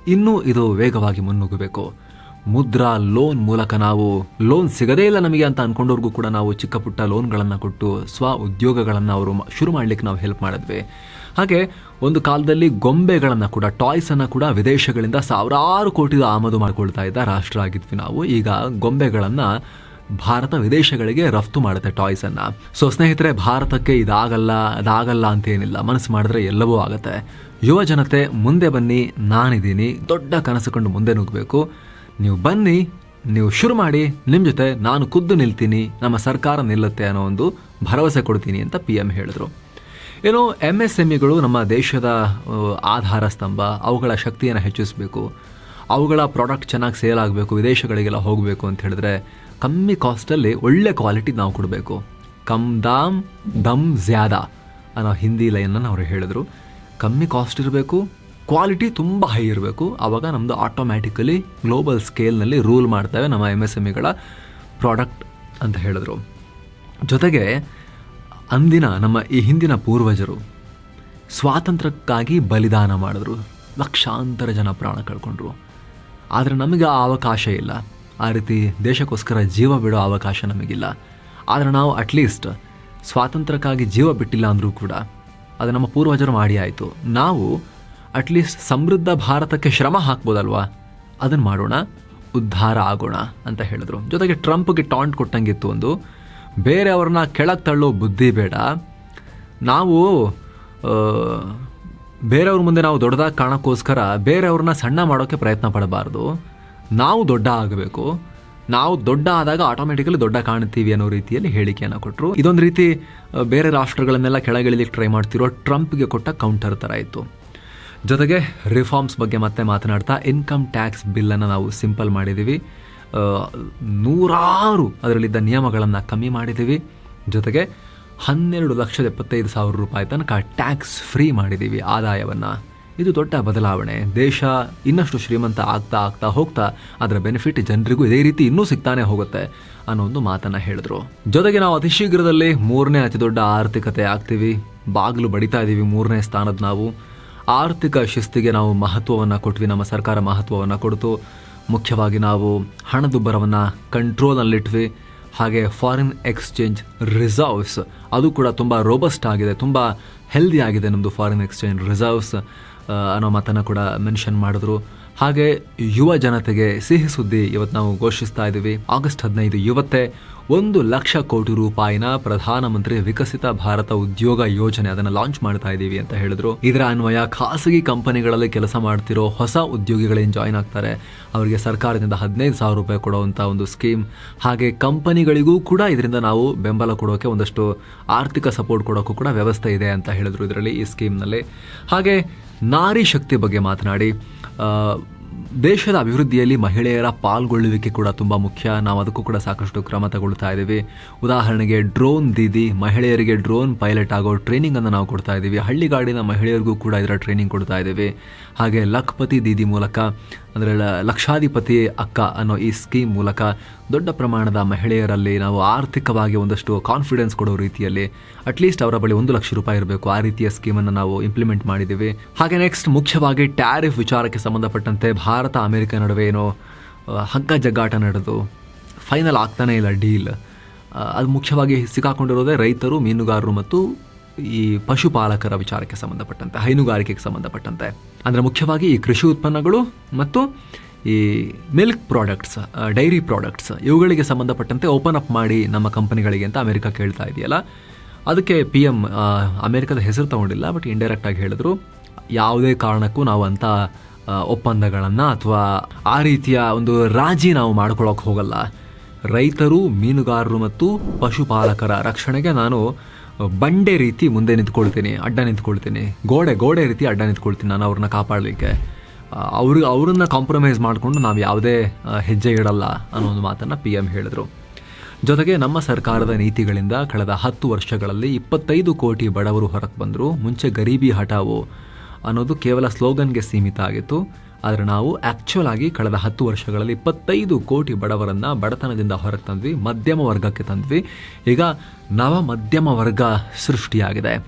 ಇನ್ನೂ ಇದು ವೇಗವಾಗಿ ಮುನ್ನುಗ್ಗಬೇಕು. ಮುದ್ರಾ ಲೋನ್ ಮೂಲಕ ನಾವು ಲೋನ್ ಸಿಗದೇ ಇಲ್ಲ ನಮಗೆ ಅಂತ ಅನ್ಕೊಂಡವ್ರಿಗೂ ಕೂಡ ನಾವು ಚಿಕ್ಕ ಪುಟ್ಟ ಲೋನ್ಗಳನ್ನು ಕೊಟ್ಟು ಸ್ವ ಉದ್ಯೋಗಗಳನ್ನು ಅವರು ಶುರು ಮಾಡಲಿಕ್ಕೆ ನಾವು ಹೆಲ್ಪ್ ಮಾಡಿದ್ವಿ. ಹಾಗೆ ಒಂದು ಕಾಲದಲ್ಲಿ ಗೊಂಬೆಗಳನ್ನು ಕೂಡ ಟಾಯ್ಸನ್ನು ಕೂಡ ವಿದೇಶಗಳಿಂದ ಸಾವಿರಾರು ಕೋಟಿ ಆಮದು ಮಾಡಿಕೊಳ್ತಾ ಇದ್ದ ರಾಷ್ಟ್ರ ಆಗಿದ್ವಿ ನಾವು. ಈಗ ಗೊಂಬೆಗಳನ್ನು ಭಾರತ ವಿದೇಶಗಳಿಗೆ ರಫ್ತು ಮಾಡುತ್ತೆ ಟಾಯ್ಸನ್ನು ಸೊ ಸ್ನೇಹಿತರೆ, ಭಾರತಕ್ಕೆ ಇದಾಗಲ್ಲ ಅದಾಗಲ್ಲ ಅಂತ ಏನಿಲ್ಲ. ಮನಸ್ಸು ಮಾಡಿದ್ರೆ ಎಲ್ಲವೂ ಆಗುತ್ತೆ. ಯುವ ಜನತೆ ಮುಂದೆ ಬನ್ನಿ, ನಾನಿದ್ದೀನಿ, ದೊಡ್ಡ ಕನಸು ಕಂಡು ಮುಂದೆ ನುಗ್ಗಬೇಕು ನೀವು ಬನ್ನಿ, ನೀವು ಶುರು ಮಾಡಿ ನಿಮ್ಮ ಜೊತೆ ನಾನು ಖುದ್ದು ನಿಲ್ತೀನಿ, ನಮ್ಮ ಸರ್ಕಾರ ನಿಲ್ಲುತ್ತೆ ಅನ್ನೋ ಒಂದು ಭರವಸೆ ಕೊಡ್ತೀನಿ ಅಂತ ಪಿ ಎಂ ಹೇಳಿದ್ರು. ಏನು ಎಂ ಎಸ್ ಎಂ ಇಗಳು ನಮ್ಮ ದೇಶದ ಆಧಾರ ಸ್ತಂಭ, ಅವುಗಳ ಶಕ್ತಿಯನ್ನು ಹೆಚ್ಚಿಸಬೇಕು. ಅವುಗಳ ಪ್ರಾಡಕ್ಟ್ ಚೆನ್ನಾಗಿ ಸೇಲ್ ಆಗಬೇಕು, ವಿದೇಶಗಳಿಗೆಲ್ಲ ಹೋಗಬೇಕು ಅಂತ ಹೇಳಿದ್ರೆ ಕಮ್ಮಿ ಕಾಸ್ಟಲ್ಲಿ ಒಳ್ಳೆ ಕ್ವಾಲಿಟಿ ನಾವು ಕೊಡಬೇಕು. ಕಮ್ ದಾಮ್, ದಮ್ ಜ್ಯಾದ ಅನ್ನೋ ಹಿಂದಿ ಲೈನನ್ನು ಅವರು ಹೇಳಿದರು. ಕಮ್ಮಿ ಕಾಸ್ಟ್ ಇರಬೇಕು ಕ್ವಾಲಿಟಿ ತುಂಬ ಹೈ ಇರಬೇಕು. ಆವಾಗ ನಮ್ಮದು ಆಟೋಮ್ಯಾಟಿಕಲಿ ಗ್ಲೋಬಲ್ ಸ್ಕೇಲ್ನಲ್ಲಿ ರೂಲ್ ಮಾಡ್ತವೆ ನಮ್ಮ ಎಂ ಎಸ್ ಎಮ್ಇಗಳ ಪ್ರಾಡಕ್ಟ್ ಅಂತ ಹೇಳಿದ್ರು. ಜೊತೆಗೆ ಅಂದಿನ ನಮ್ಮ ಈ ಹಿಂದಿನ ಪೂರ್ವಜರು ಸ್ವಾತಂತ್ರ್ಯಕ್ಕಾಗಿ ಬಲಿದಾನ ಮಾಡಿದ್ರು. ಲಕ್ಷಾಂತರ ಜನ ಪ್ರಾಣ ಕಳ್ಕೊಂಡ್ರು. ಆದರೆ ನಮಗೆ ಆ ಅವಕಾಶ ಇಲ್ಲ. ಆ ರೀತಿ ದೇಶಕ್ಕೋಸ್ಕರ ಜೀವ ಬಿಡೋ ಅವಕಾಶ ನಮಗಿಲ್ಲ. ಆದರೆ ನಾವು ಅಟ್ಲೀಸ್ಟ್ ಸ್ವಾತಂತ್ರ್ಯಕ್ಕಾಗಿ ಜೀವ ಬಿಟ್ಟಿಲ್ಲ ಅಂದರೂ ಕೂಡ ಅದು ನಮ್ಮ ಪೂರ್ವಜರು ಮಾಡಿ ಆಯಿತು. ನಾವು ಅಟ್ಲೀಸ್ಟ್ ಸಮೃದ್ಧ ಭಾರತಕ್ಕೆ ಶ್ರಮ ಹಾಕ್ಬೋದಲ್ವಾ? ಅದನ್ನು ಮಾಡೋಣ, ಉದ್ಧಾರ ಆಗೋಣ ಅಂತ ಹೇಳಿದ್ರು. ಜೊತೆಗೆ ಟ್ರಂಪ್ಗೆ ಟಾಂಟ್ ಕೊಟ್ಟಂಗಿತ್ತು ಒಂದು ಬೇರೆಯವ್ರನ್ನ ಕೆಳಗೆ ತಳ್ಳೋ ಬುದ್ಧಿ ಬೇಡ. ನಾವು ಬೇರೆಯವ್ರ ಮುಂದೆ ನಾವು ದೊಡ್ಡದಾಗಿ ಕಾಣೋಕ್ಕೋಸ್ಕರ ಬೇರೆಯವ್ರನ್ನ ಸಣ್ಣ ಮಾಡೋಕ್ಕೆ ಪ್ರಯತ್ನ ಪಡಬಾರ್ದು. ನಾವು ದೊಡ್ಡ ಆಗಬೇಕು. ನಾವು ದೊಡ್ಡ ಆದಾಗ ಆಟೋಮೆಟಿಕಲಿ ದೊಡ್ಡ ಕಾಣ್ತೀವಿ ಅನ್ನೋ ರೀತಿಯಲ್ಲಿ ಹೇಳಿಕೆಯನ್ನು ಕೊಟ್ಟರು ಇದೊಂದು ರೀತಿ ಬೇರೆ ರಾಷ್ಟ್ರಗಳನ್ನೆಲ್ಲ ಕೆಳಗಿಳಿಲಿಕ್ಕೆ ಟ್ರೈ ಮಾಡ್ತಿರೋ ಟ್ರಂಪ್ಗೆ ಕೊಟ್ಟ ಕೌಂಟರ್ ಥರ ಇತ್ತು. ಜೊತೆಗೆ ರಿಫಾರ್ಮ್ಸ್ ಬಗ್ಗೆ ಮತ್ತೆ ಮಾತನಾಡ್ತಾ ಇನ್ಕಮ್ ಟ್ಯಾಕ್ಸ್ ಬಿಲ್ಲನ್ನು ನಾವು ಸಿಂಪಲ್ ಮಾಡಿದ್ದೀವಿ. ನೂರಾರು ಅದರಲ್ಲಿದ್ದ ನಿಯಮಗಳನ್ನು ಕಮ್ಮಿ ಮಾಡಿದ್ದೀವಿ. ಜೊತೆಗೆ ಹನ್ನೆರಡು ಲಕ್ಷದ ಎಪ್ಪತ್ತೈದು ಸಾವಿರ ರೂಪಾಯಿ ತನಕ ಟ್ಯಾಕ್ಸ್ ಫ್ರೀ ಮಾಡಿದ್ದೀವಿ ಆದಾಯವನ್ನು. ಇದು ದೊಡ್ಡ ಬದಲಾವಣೆ. ದೇಶ ಇನ್ನಷ್ಟು ಶ್ರೀಮಂತ ಆಗ್ತಾ ಆಗ್ತಾ ಹೋಗ್ತಾ ಅದರ ಬೆನಿಫಿಟ್ ಜನರಿಗೂ ಇದೇ ರೀತಿ ಇನ್ನೂ ಸಿಗ್ತಾನೆ ಹೋಗುತ್ತೆ ಅನ್ನೋ ಒಂದು ಮಾತನ್ನ ಹೇಳಿದ್ರು. ಜೊತೆಗೆ ನಾವು ಅತಿ ಶೀಘ್ರದಲ್ಲಿ ಮೂರನೇ ಅತಿ ದೊಡ್ಡ ಆರ್ಥಿಕತೆ ಆಗ್ತೀವಿ. ಬಾಗಿಲು ಬಡಿತಾ ಇದ್ದೀವಿ ಮೂರನೇ ಸ್ಥಾನದ ನಾವು. ಆರ್ಥಿಕ ಶಿಸ್ತಿಗೆ ನಾವು ಮಹತ್ವವನ್ನು ಕೊಟ್ವಿ, ನಮ್ಮ ಸರ್ಕಾರ ಮಹತ್ವವನ್ನು ಕೊಡ್ತು. ಮುಖ್ಯವಾಗಿ ನಾವು ಹಣದುಬ್ಬರವನ್ನು ಕಂಟ್ರೋಲ್ನಲ್ಲಿಟ್ವಿ ಹಾಗೆ ಫಾರಿನ್ ಎಕ್ಸ್ಚೇಂಜ್ ರಿಸರ್ವ್ಸ್ ಅದು ಕೂಡ ತುಂಬ ರೋಬಸ್ಟ್ ಆಗಿದೆ, ತುಂಬ ಹೆಲ್ದಿ ಆಗಿದೆ ನಮ್ಮದು ಫಾರಿನ್ ಎಕ್ಸ್ಚೇಂಜ್ ರಿಸರ್ವ್ಸ್. ಅನ್ನೋ ಮಾತನ್ನು ಕೂಡ ಮೆನ್ಷನ್ ಮಾಡಿದ್ರು. ಹಾಗೆ ಯುವ ಜನತೆಗೆ ಸಿಹಿ ಸುದ್ದಿ ಇವತ್ತು ನಾವು ಘೋಷಿಸ್ತಾ ಇದ್ದೀವಿ. ಆಗಸ್ಟ್ ಹದಿನೈದು ಇವತ್ತೇ ಒಂದು ಲಕ್ಷ ಕೋಟಿ ರೂಪಾಯಿನ ಪ್ರಧಾನಮಂತ್ರಿ ವಿಕಸಿತ ಭಾರತ ಉದ್ಯೋಗ ಯೋಜನೆ ಅದನ್ನು ಲಾಂಚ್ ಮಾಡ್ತಾ ಇದ್ದೀವಿ ಅಂತ ಹೇಳಿದ್ರು. ಇದರ ಅನ್ವಯ ಖಾಸಗಿ ಕಂಪನಿಗಳಲ್ಲಿ ಕೆಲಸ ಮಾಡ್ತಿರೋ ಹೊಸ ಉದ್ಯೋಗಿಗಳೇನು ಜಾಯ್ನ್ ಆಗ್ತಾರೆ? ಅವರಿಗೆ ಸರ್ಕಾರದಿಂದ ಹದಿನೈದು ಸಾವಿರ ರೂಪಾಯಿ ಕೊಡುವಂಥ ಒಂದು ಸ್ಕೀಮ್. ಹಾಗೆ ಕಂಪನಿಗಳಿಗೂ ಕೂಡ ಇದರಿಂದ ನಾವು ಬೆಂಬಲ ಕೊಡೋಕೆ ಒಂದಷ್ಟು ಆರ್ಥಿಕ ಸಪೋರ್ಟ್ ಕೊಡೋಕ್ಕೂ ಕೂಡ ವ್ಯವಸ್ಥೆ ಇದೆ ಅಂತ ಹೇಳಿದ್ರು ಇದರಲ್ಲಿ ಈ ಸ್ಕೀಮ್ನಲ್ಲಿ. ಹಾಗೆ ನಾರಿ ಶಕ್ತಿ ಬಗ್ಗೆ ಮಾತನಾಡಿ ದೇಶದ ಅಭಿವೃದ್ಧಿಯಲ್ಲಿ ಮಹಿಳೆಯರ ಪಾಲ್ಗೊಳ್ಳುವಿಕೆ ಕೂಡ ತುಂಬ ಮುಖ್ಯ. ನಾವು ಅದಕ್ಕೂ ಕೂಡ ಸಾಕಷ್ಟು ಕ್ರಮ ತಗೊಳ್ತಾ ಇದ್ದೀವಿ ಉದಾಹರಣೆಗೆ ಡ್ರೋನ್ ದೀದಿ, ಮಹಿಳೆಯರಿಗೆ ಡ್ರೋನ್ ಪೈಲಟ್ ಆಗೋ ಟ್ರೈನಿಂಗನ್ನು ನಾವು ಕೊಡ್ತಾ ಇದ್ದೀವಿ ಹಳ್ಳಿಗಾಡಿನ ಮಹಿಳೆಯರಿಗೂ ಕೂಡ ಇದರ ಟ್ರೈನಿಂಗ್ ಕೊಡ್ತಾ ಇದ್ದೀವಿ ಹಾಗೆ ಲಖ್ಪತಿ ದೀದಿ ಮೂಲಕ ಅಂದರೆ ಲಕ್ಷಾಧಿಪತಿ ಅಕ್ಕ ಅನ್ನೋ ಈ ಸ್ಕೀಮ್ ಮೂಲಕ ದೊಡ್ಡ ಪ್ರಮಾಣದ ಮಹಿಳೆಯರಲ್ಲಿ ನಾವು ಆರ್ಥಿಕವಾಗಿ ಒಂದಷ್ಟು ಕಾನ್ಫಿಡೆನ್ಸ್ ಕೊಡೋ ರೀತಿಯಲ್ಲಿ ಅಟ್ಲೀಸ್ಟ್ ಅವರ ಬಳಿ ಒಂದು ಲಕ್ಷ ರೂಪಾಯಿ ಇರಬೇಕು. ಆ ರೀತಿಯ ಸ್ಕೀಮನ್ನು ನಾವು ಇಂಪ್ಲಿಮೆಂಟ್ ಮಾಡಿದ್ದೀವಿ. ಹಾಗೆ ನೆಕ್ಸ್ಟ್ ಮುಖ್ಯವಾಗಿ ಟ್ಯಾರಿಫ್ ವಿಚಾರಕ್ಕೆ ಸಂಬಂಧಪಟ್ಟಂತೆ ಭಾರತ, ಅಮೆರಿಕ ನಡುವೆ ಏನೋ ಹಗ್ಗ ಜಗ್ಗಾಟ ನಡೆದು ಫೈನಲ್ ಆಗ್ತಾನೇ ಇಲ್ಲ ಡೀಲ್ ಅದು ಮುಖ್ಯವಾಗಿ ಸಿಕ್ಕಾಕೊಂಡಿರೋದೇ ರೈತರು, ಮೀನುಗಾರರು ಮತ್ತು ಈ ಪಶುಪಾಲಕರ ವಿಚಾರಕ್ಕೆ ಸಂಬಂಧಪಟ್ಟಂತೆ, ಹೈನುಗಾರಿಕೆಗೆ ಸಂಬಂಧಪಟ್ಟಂತೆ, ಅಂದರೆ ಮುಖ್ಯವಾಗಿ ಈ ಕೃಷಿ ಉತ್ಪನ್ನಗಳು ಮತ್ತು ಈ ಮಿಲ್ಕ್ ಪ್ರಾಡಕ್ಟ್ಸ್ ಡೈರಿ ಪ್ರಾಡಕ್ಟ್ಸ್, ಇವುಗಳಿಗೆ ಸಂಬಂಧಪಟ್ಟಂತೆ ಓಪನ್ ಅಪ್ ಮಾಡಿ ನಮ್ಮ ಕಂಪನಿಗಳಿಗೆ ಅಂತ ಅಮೆರಿಕ ಕೇಳ್ತಾ ಇದೆಯಲ್ಲ. ಅದಕ್ಕೆ ಪಿ ಎಂ ಅಮೆರಿಕದ ಹೆಸರು ತಗೊಂಡಿಲ್ಲ, ಬಟ್ ಇಂಡೈರೆಕ್ಟಾಗಿ ಹೇಳಿದ್ರು. ಯಾವುದೇ ಕಾರಣಕ್ಕೂ ನಾವು ಅಂಥ ಒಪ್ಪಂದಗಳನ್ನು ಅಥವಾ ಆ ರೀತಿಯ ಒಂದು ರಾಜಿ ನಾವು ಮಾಡ್ಕೊಳ್ಳೋಕೆ ಹೋಗಲ್ಲ. ರೈತರು, ಮೀನುಗಾರರು ಮತ್ತು ಪಶುಪಾಲಕರ ರಕ್ಷಣೆಗೆ ನಾನು ಬಂಡೆ ರೀತಿ ಮುಂದೆ ನಿಂತ್ಕೊಳ್ತೀನಿ, ಅಡ್ಡ ನಿಂತ್ಕೊಳ್ತೀನಿ, ಗೋಡೆ ಗೋಡೆ ರೀತಿ ಅಡ್ಡ ನಿಂತ್ಕೊಳ್ತೀನಿ ನಾನು ಅವ್ರನ್ನ ಕಾಪಾಡಲಿಕ್ಕೆ. ಅವ್ರಿಗೆ ಅವ್ರನ್ನ ಕಾಂಪ್ರಮೈಸ್ ಮಾಡಿಕೊಂಡು ನಾವು ಯಾವುದೇ ಹೆಜ್ಜೆ ಇಡಲ್ಲ ಅನ್ನೋ ಒಂದು ಮಾತನ್ನು ಪಿ ಎಂ ಹೇಳಿದರು. ಜೊತೆಗೆ ನಮ್ಮ ಸರ್ಕಾರದ ನೀತಿಗಳಿಂದ ಕಳೆದ ಹತ್ತು ವರ್ಷಗಳಲ್ಲಿ ಇಪ್ಪತ್ತೈದು ಕೋಟಿ ಬಡವರು ಹೊರಗೆ ಬಂದರು. ಮುಂಚೆ ಗರೀಬಿ ಹಠಾವು ಅನ್ನೋದು ಕೇವಲ ಸ್ಲೋಗನ್ಗೆ ಸೀಮಿತ ಆಗಿತ್ತು. ಆದರೆ ನಾವು ಆ್ಯಕ್ಚುಲ್ ಆಗಿ ಕಳೆದ ಹತ್ತು ವರ್ಷಗಳಲ್ಲಿ ಇಪ್ಪತ್ತೈದು ಕೋಟಿ ಬಡವರನ್ನು ಬಡತನದಿಂದ ಹೊರಗೆ ತಂದ್ವಿ ಮಧ್ಯಮ ವರ್ಗಕ್ಕೆ ತಂದ್ವಿ. ಈಗ ನವ ಮಧ್ಯಮ ವರ್ಗ ಸೃಷ್ಟಿಯಾಗಿದೆ.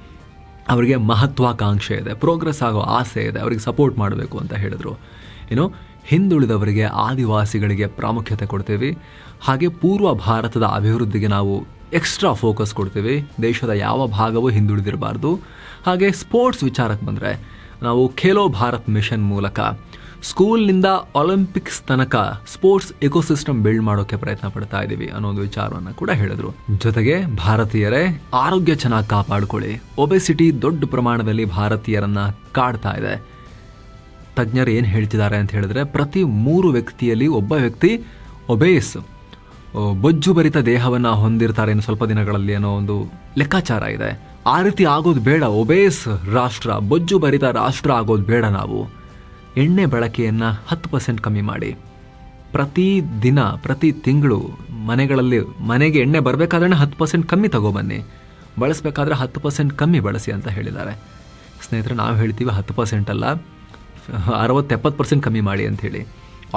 ಅವರಿಗೆ ಮಹತ್ವಾಕಾಂಕ್ಷೆ ಇದೆ ಪ್ರೋಗ್ರೆಸ್ ಆಗೋ ಆಸೆ ಇದೆ, ಅವರಿಗೆ ಸಪೋರ್ಟ್ ಮಾಡಬೇಕು ಅಂತ ಹೇಳಿದರು. ಏನು ಹಿಂದುಳಿದವರಿಗೆ, ಆದಿವಾಸಿಗಳಿಗೆ ಪ್ರಾಮುಖ್ಯತೆ ಕೊಡ್ತೀವಿ. ಹಾಗೆ ಪೂರ್ವ ಭಾರತದ ಅಭಿವೃದ್ಧಿಗೆ ನಾವು ಎಕ್ಸ್ಟ್ರಾ ಫೋಕಸ್ ಕೊಡ್ತೀವಿ. ದೇಶದ ಯಾವ ಭಾಗವೂ ಹಿಂದುಳಿದಿರಬಾರ್ದು. ಹಾಗೆ ಸ್ಪೋರ್ಟ್ಸ್ ವಿಚಾರಕ್ಕೆ ಬಂದರೆ, ನಾವು ಖೇಲೋ ಭಾರತ್ ಮಿಷನ್ ಮೂಲಕ ಸ್ಕೂಲ್ನಿಂದ ಒಲಿಂಪಿಕ್ಸ್ ತನಕ ಸ್ಪೋರ್ಟ್ಸ್ ಎಕೋಸಿಸ್ಟಮ್ ಬಿಲ್ಡ್ ಮಾಡೋಕೆ ಪ್ರಯತ್ನ ಪಡ್ತಾ ಇದ್ದೀವಿ ಅನ್ನೋ ಒಂದು ವಿಚಾರವನ್ನು ಕೂಡ ಹೇಳಿದ್ರು. ಜೊತೆಗೆ ಭಾರತೀಯರೇ ಆರೋಗ್ಯ ಚೆನ್ನಾಗಿ ಕಾಪಾಡಿಕೊಳ್ಳಿ. ಒಬೆಸಿಟಿ ದೊಡ್ಡ ಪ್ರಮಾಣದಲ್ಲಿ ಭಾರತೀಯರನ್ನ ಕಾಡ್ತಾ ಇದೆ. ತಜ್ಞರು ಏನು ಹೇಳ್ತಿದ್ದಾರೆ ಅಂತ ಹೇಳಿದ್ರೆ, ಪ್ರತಿ ಮೂರು ವ್ಯಕ್ತಿಯಲ್ಲಿ ಒಬ್ಬ ವ್ಯಕ್ತಿ ಒಬೇಸ್ ಬೊಜ್ಜು ಭರಿತ ದೇಹವನ್ನು ಹೊಂದಿರ್ತಾರೆ ಇನ್ನು ಸ್ವಲ್ಪ ದಿನಗಳಲ್ಲಿ ಅನ್ನೋ ಒಂದು ಲೆಕ್ಕಾಚಾರ ಇದೆ. ಆ ರೀತಿ ಆಗೋದು ಬೇಡ. ಒಬೇಸ್ ರಾಷ್ಟ್ರ ಬೊಜ್ಜು ಭರಿತ ರಾಷ್ಟ್ರ ಆಗೋದು ಬೇಡ ನಾವು. ಎಣ್ಣೆ ಬಳಕೆಯನ್ನು ಹತ್ತು ಪರ್ಸೆಂಟ್ ಕಮ್ಮಿ ಮಾಡಿ. ಪ್ರತಿ ದಿನ, ಪ್ರತಿ ತಿಂಗಳು ಮನೆಗಳಲ್ಲಿ, ಮನೆಗೆ ಎಣ್ಣೆ ಬರಬೇಕಾದ್ರೆ ಹತ್ತು ಪರ್ಸೆಂಟ್ ಕಮ್ಮಿ ತಗೊಬನ್ನಿ ಬಳಸಬೇಕಾದ್ರೆ ಹತ್ತು ಪರ್ಸೆಂಟ್ ಕಮ್ಮಿ ಬಳಸಿ ಅಂತ ಹೇಳಿದ್ದಾರೆ. ಸ್ನೇಹಿತರೆ, ನಾವು ಹೇಳ್ತೀವಿ ಹತ್ತು ಪರ್ಸೆಂಟ್ ಅಲ್ಲ, ಅರವತ್ತು, ಎಪ್ಪತ್ತು ಪರ್ಸೆಂಟ್ ಕಮ್ಮಿ ಮಾಡಿ ಅಂತ ಹೇಳಿ.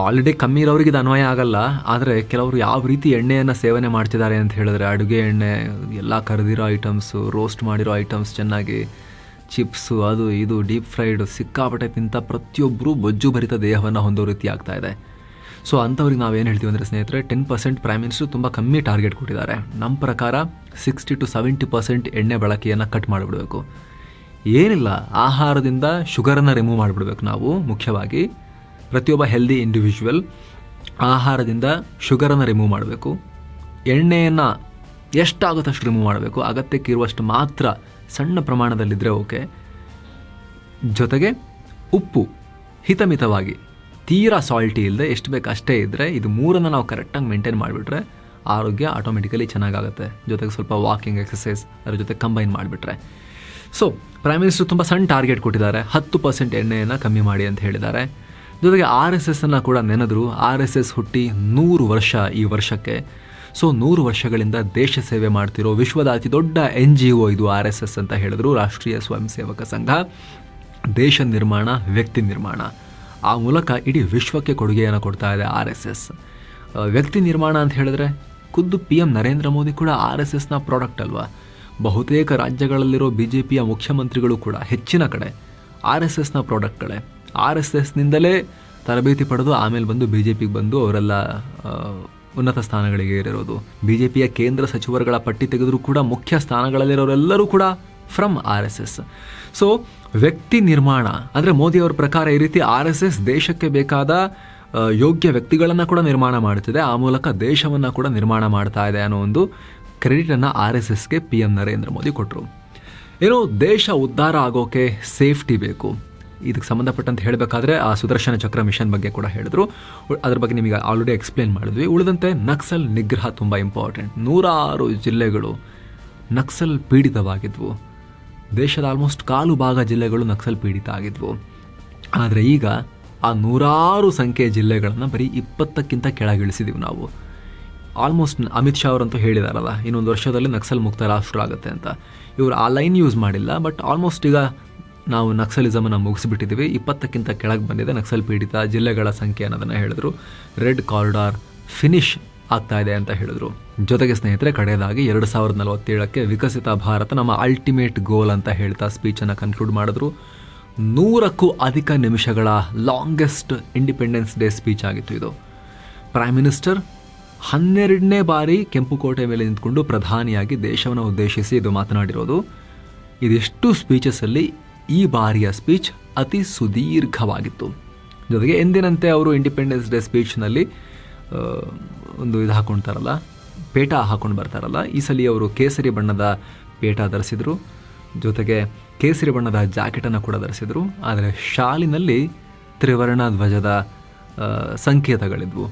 ಆಲ್ರೆಡಿ ಕಮ್ಮಿ ಇರೋರಿಗೆ ಇದು ಅನ್ವಯ ಆಗಲ್ಲ, ಆದರೆ ಕೆಲವರು ಯಾವ ರೀತಿ ಎಣ್ಣೆಯನ್ನು ಸೇವನೆ ಮಾಡ್ತಿದ್ದಾರೆ ಅಂತ ಹೇಳಿದ್ರೆ, ಅಡುಗೆ ಎಣ್ಣೆ, ಎಲ್ಲ ಕರೆದಿರೋ ಐಟಮ್ಸು ರೋಸ್ಟ್ ಮಾಡಿರೋ ಐಟಮ್ಸ್ ಚೆನ್ನಾಗಿ ಚಿಪ್ಸು, ಅದು ಇದು, ಡೀಪ್ ಫ್ರೈಡ್, ಸಿಕ್ಕಾಪಟ್ಟೆ ತಿಂತ ಪ್ರತಿಯೊಬ್ಬರು ಬೊಜ್ಜು ಭರಿತ ದೇಹವನ್ನು ಹೊಂದೋ ರೀತಿ ಆಗ್ತಾ ಇದೆ. ಸೊ, ಅಂಥವ್ರಿಗೆ ನಾವೇನು ಹೇಳ್ತೀವಿ ಅಂದರೆ ಸ್ನೇಹಿತರೆ ಟೆನ್ ಪರ್ಸೆಂಟ್ ಪ್ರೈಮ್ ಮಿನಿಸ್ಟರ್ ತುಂಬ ಕಮ್ಮಿ ಟಾರ್ಗೆಟ್ ಕೊಟ್ಟಿದ್ದಾರೆ. ನಮ್ಮ ಪ್ರಕಾರ ಸಿಕ್ಸ್ಟಿ ಟು ಸೆವೆಂಟಿ ಪರ್ಸೆಂಟ್ ಎಣ್ಣೆ ಬಳಕೆಯನ್ನು ಕಟ್ ಮಾಡಿಬಿಡಬೇಕು. ಏನಿಲ್ಲ, ಆಹಾರದಿಂದ ಶುಗರನ್ನು ರಿಮೂವ್ ಮಾಡಿಬಿಡ್ಬೇಕು ನಾವು, ಮುಖ್ಯವಾಗಿ ಪ್ರತಿಯೊಬ್ಬ ಹೆಲ್ದಿ ಇಂಡಿವಿಜುವಲ್ ಆಹಾರದಿಂದ ಶುಗರನ್ನು ರಿಮೂವ್ ಮಾಡಬೇಕು. ಎಣ್ಣೆಯನ್ನು ಎಷ್ಟಾಗುತ್ತಷ್ಟು ರಿಮೂವ್ ಮಾಡಬೇಕು, ಅಗತ್ಯಕ್ಕಿರುವಷ್ಟು ಮಾತ್ರ ಸಣ್ಣ ಪ್ರಮಾಣದಲ್ಲಿದ್ದರೆ ಓಕೆ. ಜೊತೆಗೆ ಉಪ್ಪು, ಹಿತಮಿತವಾಗಿ, ತೀರಾ ಸಾಲ್ಟಿ ಇಲ್ಲದೆ ಎಷ್ಟು ಬೇಕು ಅಷ್ಟೇ ಇದ್ದರೆ ಇದು ಮೂರನ್ನು ನಾವು ಕರೆಕ್ಟಾಗಿ ಮೇಂಟೈನ್ ಮಾಡಿಬಿಟ್ರೆ ಆರೋಗ್ಯ ಆಟೋಮೆಟಿಕಲಿ ಚೆನ್ನಾಗಾಗುತ್ತೆ. ಜೊತೆಗೆ ಸ್ವಲ್ಪ ವಾಕಿಂಗ್ ಎಕ್ಸಸೈಸ್ ಅದ್ರ ಜೊತೆ ಕಂಬೈನ್ ಮಾಡಿಬಿಟ್ರೆ. ಸೊ ಪ್ರೈಮ್ ಮಿನಿಸ್ಟರ್ ತುಂಬ ಸಣ್ಣ ಟಾರ್ಗೆಟ್ ಕೊಟ್ಟಿದ್ದಾರೆ. ಹತ್ತು ಪರ್ಸೆಂಟ್ ಎಣ್ಣೆಯನ್ನು ಕಮ್ಮಿ ಮಾಡಿ ಅಂತ ಹೇಳಿದ್ದಾರೆ. ಜೊತೆಗೆ ಆರ್ ಎಸ್ ಎಸ್ಸನ್ನು ಕೂಡ ನೆನೆದ್ರು. ಆರ್ ಎಸ್ ಎಸ್ ಹುಟ್ಟಿ ನೂರು ವರ್ಷ ಈ ವರ್ಷಕ್ಕೆ. ಸೊ ನೂರು ವರ್ಷಗಳಿಂದ ದೇಶ ಸೇವೆ ಮಾಡ್ತಿರೋ ವಿಶ್ವದ ಅತಿ ದೊಡ್ಡ ಎನ್ ಜಿ ಒ ಇದು ಆರ್ ಎಸ್ ಎಸ್ ಅಂತ ಹೇಳಿದ್ರು, ರಾಷ್ಟ್ರೀಯ ಸ್ವಯಂ ಸೇವಕ ಸಂಘ. ದೇಶ ನಿರ್ಮಾಣ, ವ್ಯಕ್ತಿ ನಿರ್ಮಾಣ. ಆ ಮೂಲಕ ಇಡೀ ವಿಶ್ವಕ್ಕೆ ಕೊಡುಗೆಯನ್ನು ಕೊಡ್ತಾ ಇದೆ ಆರ್ ಎಸ್ ಎಸ್. ವ್ಯಕ್ತಿ ನಿರ್ಮಾಣ ಅಂತ ಹೇಳಿದ್ರೆ ಖುದ್ದು ಪಿ ಎಂ ನರೇಂದ್ರ ಮೋದಿ ಕೂಡ ಆರ್ ಎಸ್ ಎಸ್ನ ಪ್ರಾಡಕ್ಟ್ ಅಲ್ವಾ? ಬಹುತೇಕ ರಾಜ್ಯಗಳಲ್ಲಿರೋ ಬಿ ಜೆ ಪಿಯ ಮುಖ್ಯಮಂತ್ರಿಗಳು ಕೂಡ ಹೆಚ್ಚಿನ ಕಡೆ ಆರ್ ಎಸ್ ಎಸ್ನ ಪ್ರಾಡಕ್ಟ್ಗಳೇ ಆರ್ ಎಸ್ ಎಸ್ನಿಂದಲೇ ತರಬೇತಿ ಪಡೆದು ಆಮೇಲೆ ಬಂದು ಬಿ ಜೆ ಪಿಗೆ ಬಂದು ಅವರೆಲ್ಲ ಉನ್ನತ ಸ್ಥಾನಗಳಿಗೆ ಏರಿರೋದು. ಪಿಯ ಕೇಂದ್ರ ಸಚಿವರುಗಳ ಪಟ್ಟಿ ತೆಗೆದರೂ ಕೂಡ ಮುಖ್ಯ ಸ್ಥಾನಗಳಲ್ಲಿರೋರೆಲ್ಲರೂ ಕೂಡ from R S S so ವ್ಯಕ್ತಿ ನಿರ್ಮಾಣ, ಅಂದರೆ ಮೋದಿಯವರ ಪ್ರಕಾರ ಈ ರೀತಿ ಆರ್ ಎಸ್ ಎಸ್ ದೇಶಕ್ಕೆ ಬೇಕಾದ ಯೋಗ್ಯ ವ್ಯಕ್ತಿಗಳನ್ನು ಕೂಡ ನಿರ್ಮಾಣ ಮಾಡುತ್ತಿದೆ. ಆ ಮೂಲಕ ದೇಶವನ್ನು ಕೂಡ ನಿರ್ಮಾಣ ಮಾಡ್ತಾ ಇದೆ ಅನ್ನೋ ಒಂದು ಕ್ರೆಡಿಟನ್ನು ಆರ್ ಎಸ್ ಎಸ್ಗೆ ಪಿ ಎಂ ನರೇಂದ್ರ ಮೋದಿ ಕೊಟ್ಟರು ಏನು ದೇಶ ಉದ್ಧಾರ ಆಗೋಕೆ ಸೇಫ್ಟಿ ಬೇಕು. ಇದಕ್ಕೆ ಸಂಬಂಧಪಟ್ಟಂತ ಹೇಳಬೇಕಾದ್ರೆ ಆ ಸುದರ್ಶನ ಚಕ್ರ ಮಿಷನ್ ಬಗ್ಗೆ ಕೂಡ ಹೇಳಿದ್ರು. ಅದ್ರ ಬಗ್ಗೆ ನಿಮಗೆ ಆಲ್ರೆಡಿ ಎಕ್ಸ್ಪ್ಲೇನ್ ಮಾಡಿದ್ವಿ. ಉಳಿದಂತೆ ನಕ್ಸಲ್ ನಿಗ್ರಹ ತುಂಬ ಇಂಪಾರ್ಟೆಂಟ್ ನೂರಾರು ಜಿಲ್ಲೆಗಳು ನಕ್ಸಲ್ ಪೀಡಿತವಾಗಿದ್ವು. ದೇಶದ ಆಲ್ಮೋಸ್ಟ್ ಕಾಲು ಭಾಗ ಜಿಲ್ಲೆಗಳು ನಕ್ಸಲ್ ಪೀಡಿತ ಆಗಿದ್ವು. ಆದರೆ ಈಗ ಆ ನೂರಾರು ಸಂಖ್ಯೆಯ ಜಿಲ್ಲೆಗಳನ್ನು ಬರೀ ಇಪ್ಪತ್ತಕ್ಕಿಂತ ಕೆಳಗಿಳಿಸಿದ್ದೀವಿ ನಾವು. ಆಲ್ಮೋಸ್ಟ್ ಅಮಿತ್ ಶಾ ಅವರಂತೂ ಹೇಳಿದಾರಲ್ಲ, ಇನ್ನೊಂದು ವರ್ಷದಲ್ಲಿ ನಕ್ಸಲ್ ಮುಕ್ತ ರಾಷ್ಟ್ರ ಆಗುತ್ತೆ ಅಂತ. ಇವರು ಆ ಲೈನ್ ಯೂಸ್ ಮಾಡಿಲ್ಲ ಬಟ್ ಆಲ್ಮೋಸ್ಟ್ ಈಗ ನಾವು ನಕ್ಸಲಿಸಮನ್ನು ಮುಗಿಸಿಬಿಟ್ಟಿದ್ದೀವಿ. ಇಪ್ಪತ್ತಕ್ಕಿಂತ ಕೆಳಗೆ ಬಂದಿದೆ ನಕ್ಸಲ್ ಪೀಡಿತ ಜಿಲ್ಲೆಗಳ ಸಂಖ್ಯೆ ಅನ್ನೋದನ್ನು ಹೇಳಿದ್ರು. ರೆಡ್ ಕಾರಿಡಾರ್ ಫಿನಿಶ್ ಆಗ್ತಾ ಇದೆ ಅಂತ ಹೇಳಿದ್ರು. ಜೊತೆಗೆ ಸ್ನೇಹಿತರೆ, ಕಡೆಯದಾಗಿ ಎರಡು ಸಾವಿರದ ನಲವತ್ತೇಳಕ್ಕೆ ವಿಕಸಿತ ಭಾರತ ನಮ್ಮ ಅಲ್ಟಿಮೇಟ್ ಗೋಲ್ ಅಂತ ಹೇಳ್ತಾ ಸ್ಪೀಚನ್ನು ಕನ್ಕ್ಲೂಡ್ ಮಾಡಿದ್ರು. ನೂರಕ್ಕೂ ಅಧಿಕ ನಿಮಿಷಗಳ ಲಾಂಗೆಸ್ಟ್ ಇಂಡಿಪೆಂಡೆನ್ಸ್ ಡೇ ಸ್ಪೀಚ್ ಆಗಿತ್ತು ಇದು. ಪ್ರೈಮ್ ಮಿನಿಸ್ಟರ್ ಹನ್ನೆರಡನೇ ಬಾರಿ ಕೆಂಪುಕೋಟೆ ಮೇಲೆ ನಿಂತ್ಕೊಂಡು ಪ್ರಧಾನಿಯಾಗಿ ದೇಶವನ್ನು ಉದ್ದೇಶಿಸಿ ಇದು ಮಾತನಾಡಿರೋದು. ಇದೆಷ್ಟು ಸ್ಪೀಚಸ್ಸಲ್ಲಿ ಈ ಬಾರಿಯ ಸ್ಪೀಚ್ ಅತಿ ಸುದೀರ್ಘವಾಗಿತ್ತು. ಜೊತೆಗೆ ಎಂದಿನಂತೆ ಅವರು ಇಂಡಿಪೆಂಡೆನ್ಸ್ ಡೇ ಸ್ಪೀಚ್ನಲ್ಲಿ ಒಂದು ಇದು ಹಾಕ್ಕೊಳ್ತಾರಲ್ಲ ಪೇಟ ಹಾಕ್ಕೊಂಡು ಬರ್ತಾರಲ್ಲ, ಈ ಸಲ ಅವರು ಕೇಸರಿ ಬಣ್ಣದ ಪೇಟ ಧರಿಸಿದರು. ಜೊತೆಗೆ ಕೇಸರಿ ಬಣ್ಣದ ಜಾಕೆಟನ್ನು ಕೂಡ ಧರಿಸಿದರು. ಆದರೆ ಶಾಲಿನಲ್ಲಿ ತ್ರಿವರ್ಣ ಧ್ವಜದ ಸಂಕೇತಗಳಿದ್ವು.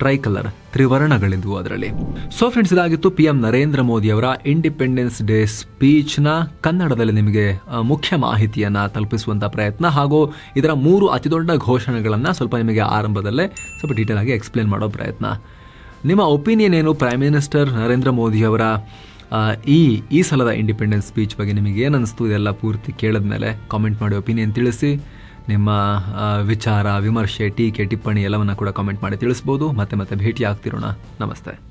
ಟ್ರೈ ಕಲರ್ ತ್ರಿವರ್ಣಗಳಿದ್ವು ಅದರಲ್ಲಿ. ಸೊ ಫ್ರೆಂಡ್ಸ್ ಇದಾಗಿತ್ತು ಪಿ ಎಂ ನರೇಂದ್ರ ಮೋದಿ ಅವರ ಇಂಡಿಪೆಂಡೆನ್ಸ್ ಡೇ ಸ್ಪೀಚ್ನ ಕನ್ನಡದಲ್ಲಿ ನಿಮಗೆ ಮುಖ್ಯ ಮಾಹಿತಿಯನ್ನು ತಲುಪಿಸುವಂಥ ಪ್ರಯತ್ನ ಹಾಗೂ ಇದರ ಮೂರು ಅತಿದೊಡ್ಡ ಘೋಷಣೆಗಳನ್ನು ಸ್ವಲ್ಪ ನಿಮಗೆ ಆರಂಭದಲ್ಲೇ ಸ್ವಲ್ಪ ಡೀಟೇಲ್ ಆಗಿ ಎಕ್ಸ್ಪ್ಲೇನ್ ಮಾಡೋ ಪ್ರಯತ್ನ. ನಿಮ್ಮ ಒಪಿನಿಯನ್ ಏನು? ಪ್ರೈಮ್ ಮಿನಿಸ್ಟರ್ ನರೇಂದ್ರ ಮೋದಿಯವರ ಅವರ ಈ ಈ ಸಲದ ಇಂಡಿಪೆಂಡೆನ್ಸ್ ಸ್ಪೀಚ್ ಬಗ್ಗೆ ನಿಮಗೆ ಏನು ಅನಿಸ್ತು? ಇದೆಲ್ಲ ಪೂರ್ತಿ ಕೇಳಿದ್ಮೇಲೆ ಕಾಮೆಂಟ್ ಮಾಡಿ ಒಪಿನಿಯನ್ ತಿಳಿಸಿ. ನಿಮ್ಮ ವಿಚಾರ, ವಿಮರ್ಶೆ, ಟೀಕೆ, ಟಿಪ್ಪಣಿ ಎಲ್ಲವನ್ನು ಕೂಡ ಕಾಮೆಂಟ್ ಮಾಡಿ ತಿಳಿಸ್ಬೋದು. ಮತ್ತೆ ಮತ್ತೆ ಭೇಟಿ ಆಗ್ತಿರೋಣ ನಮಸ್ತೆ.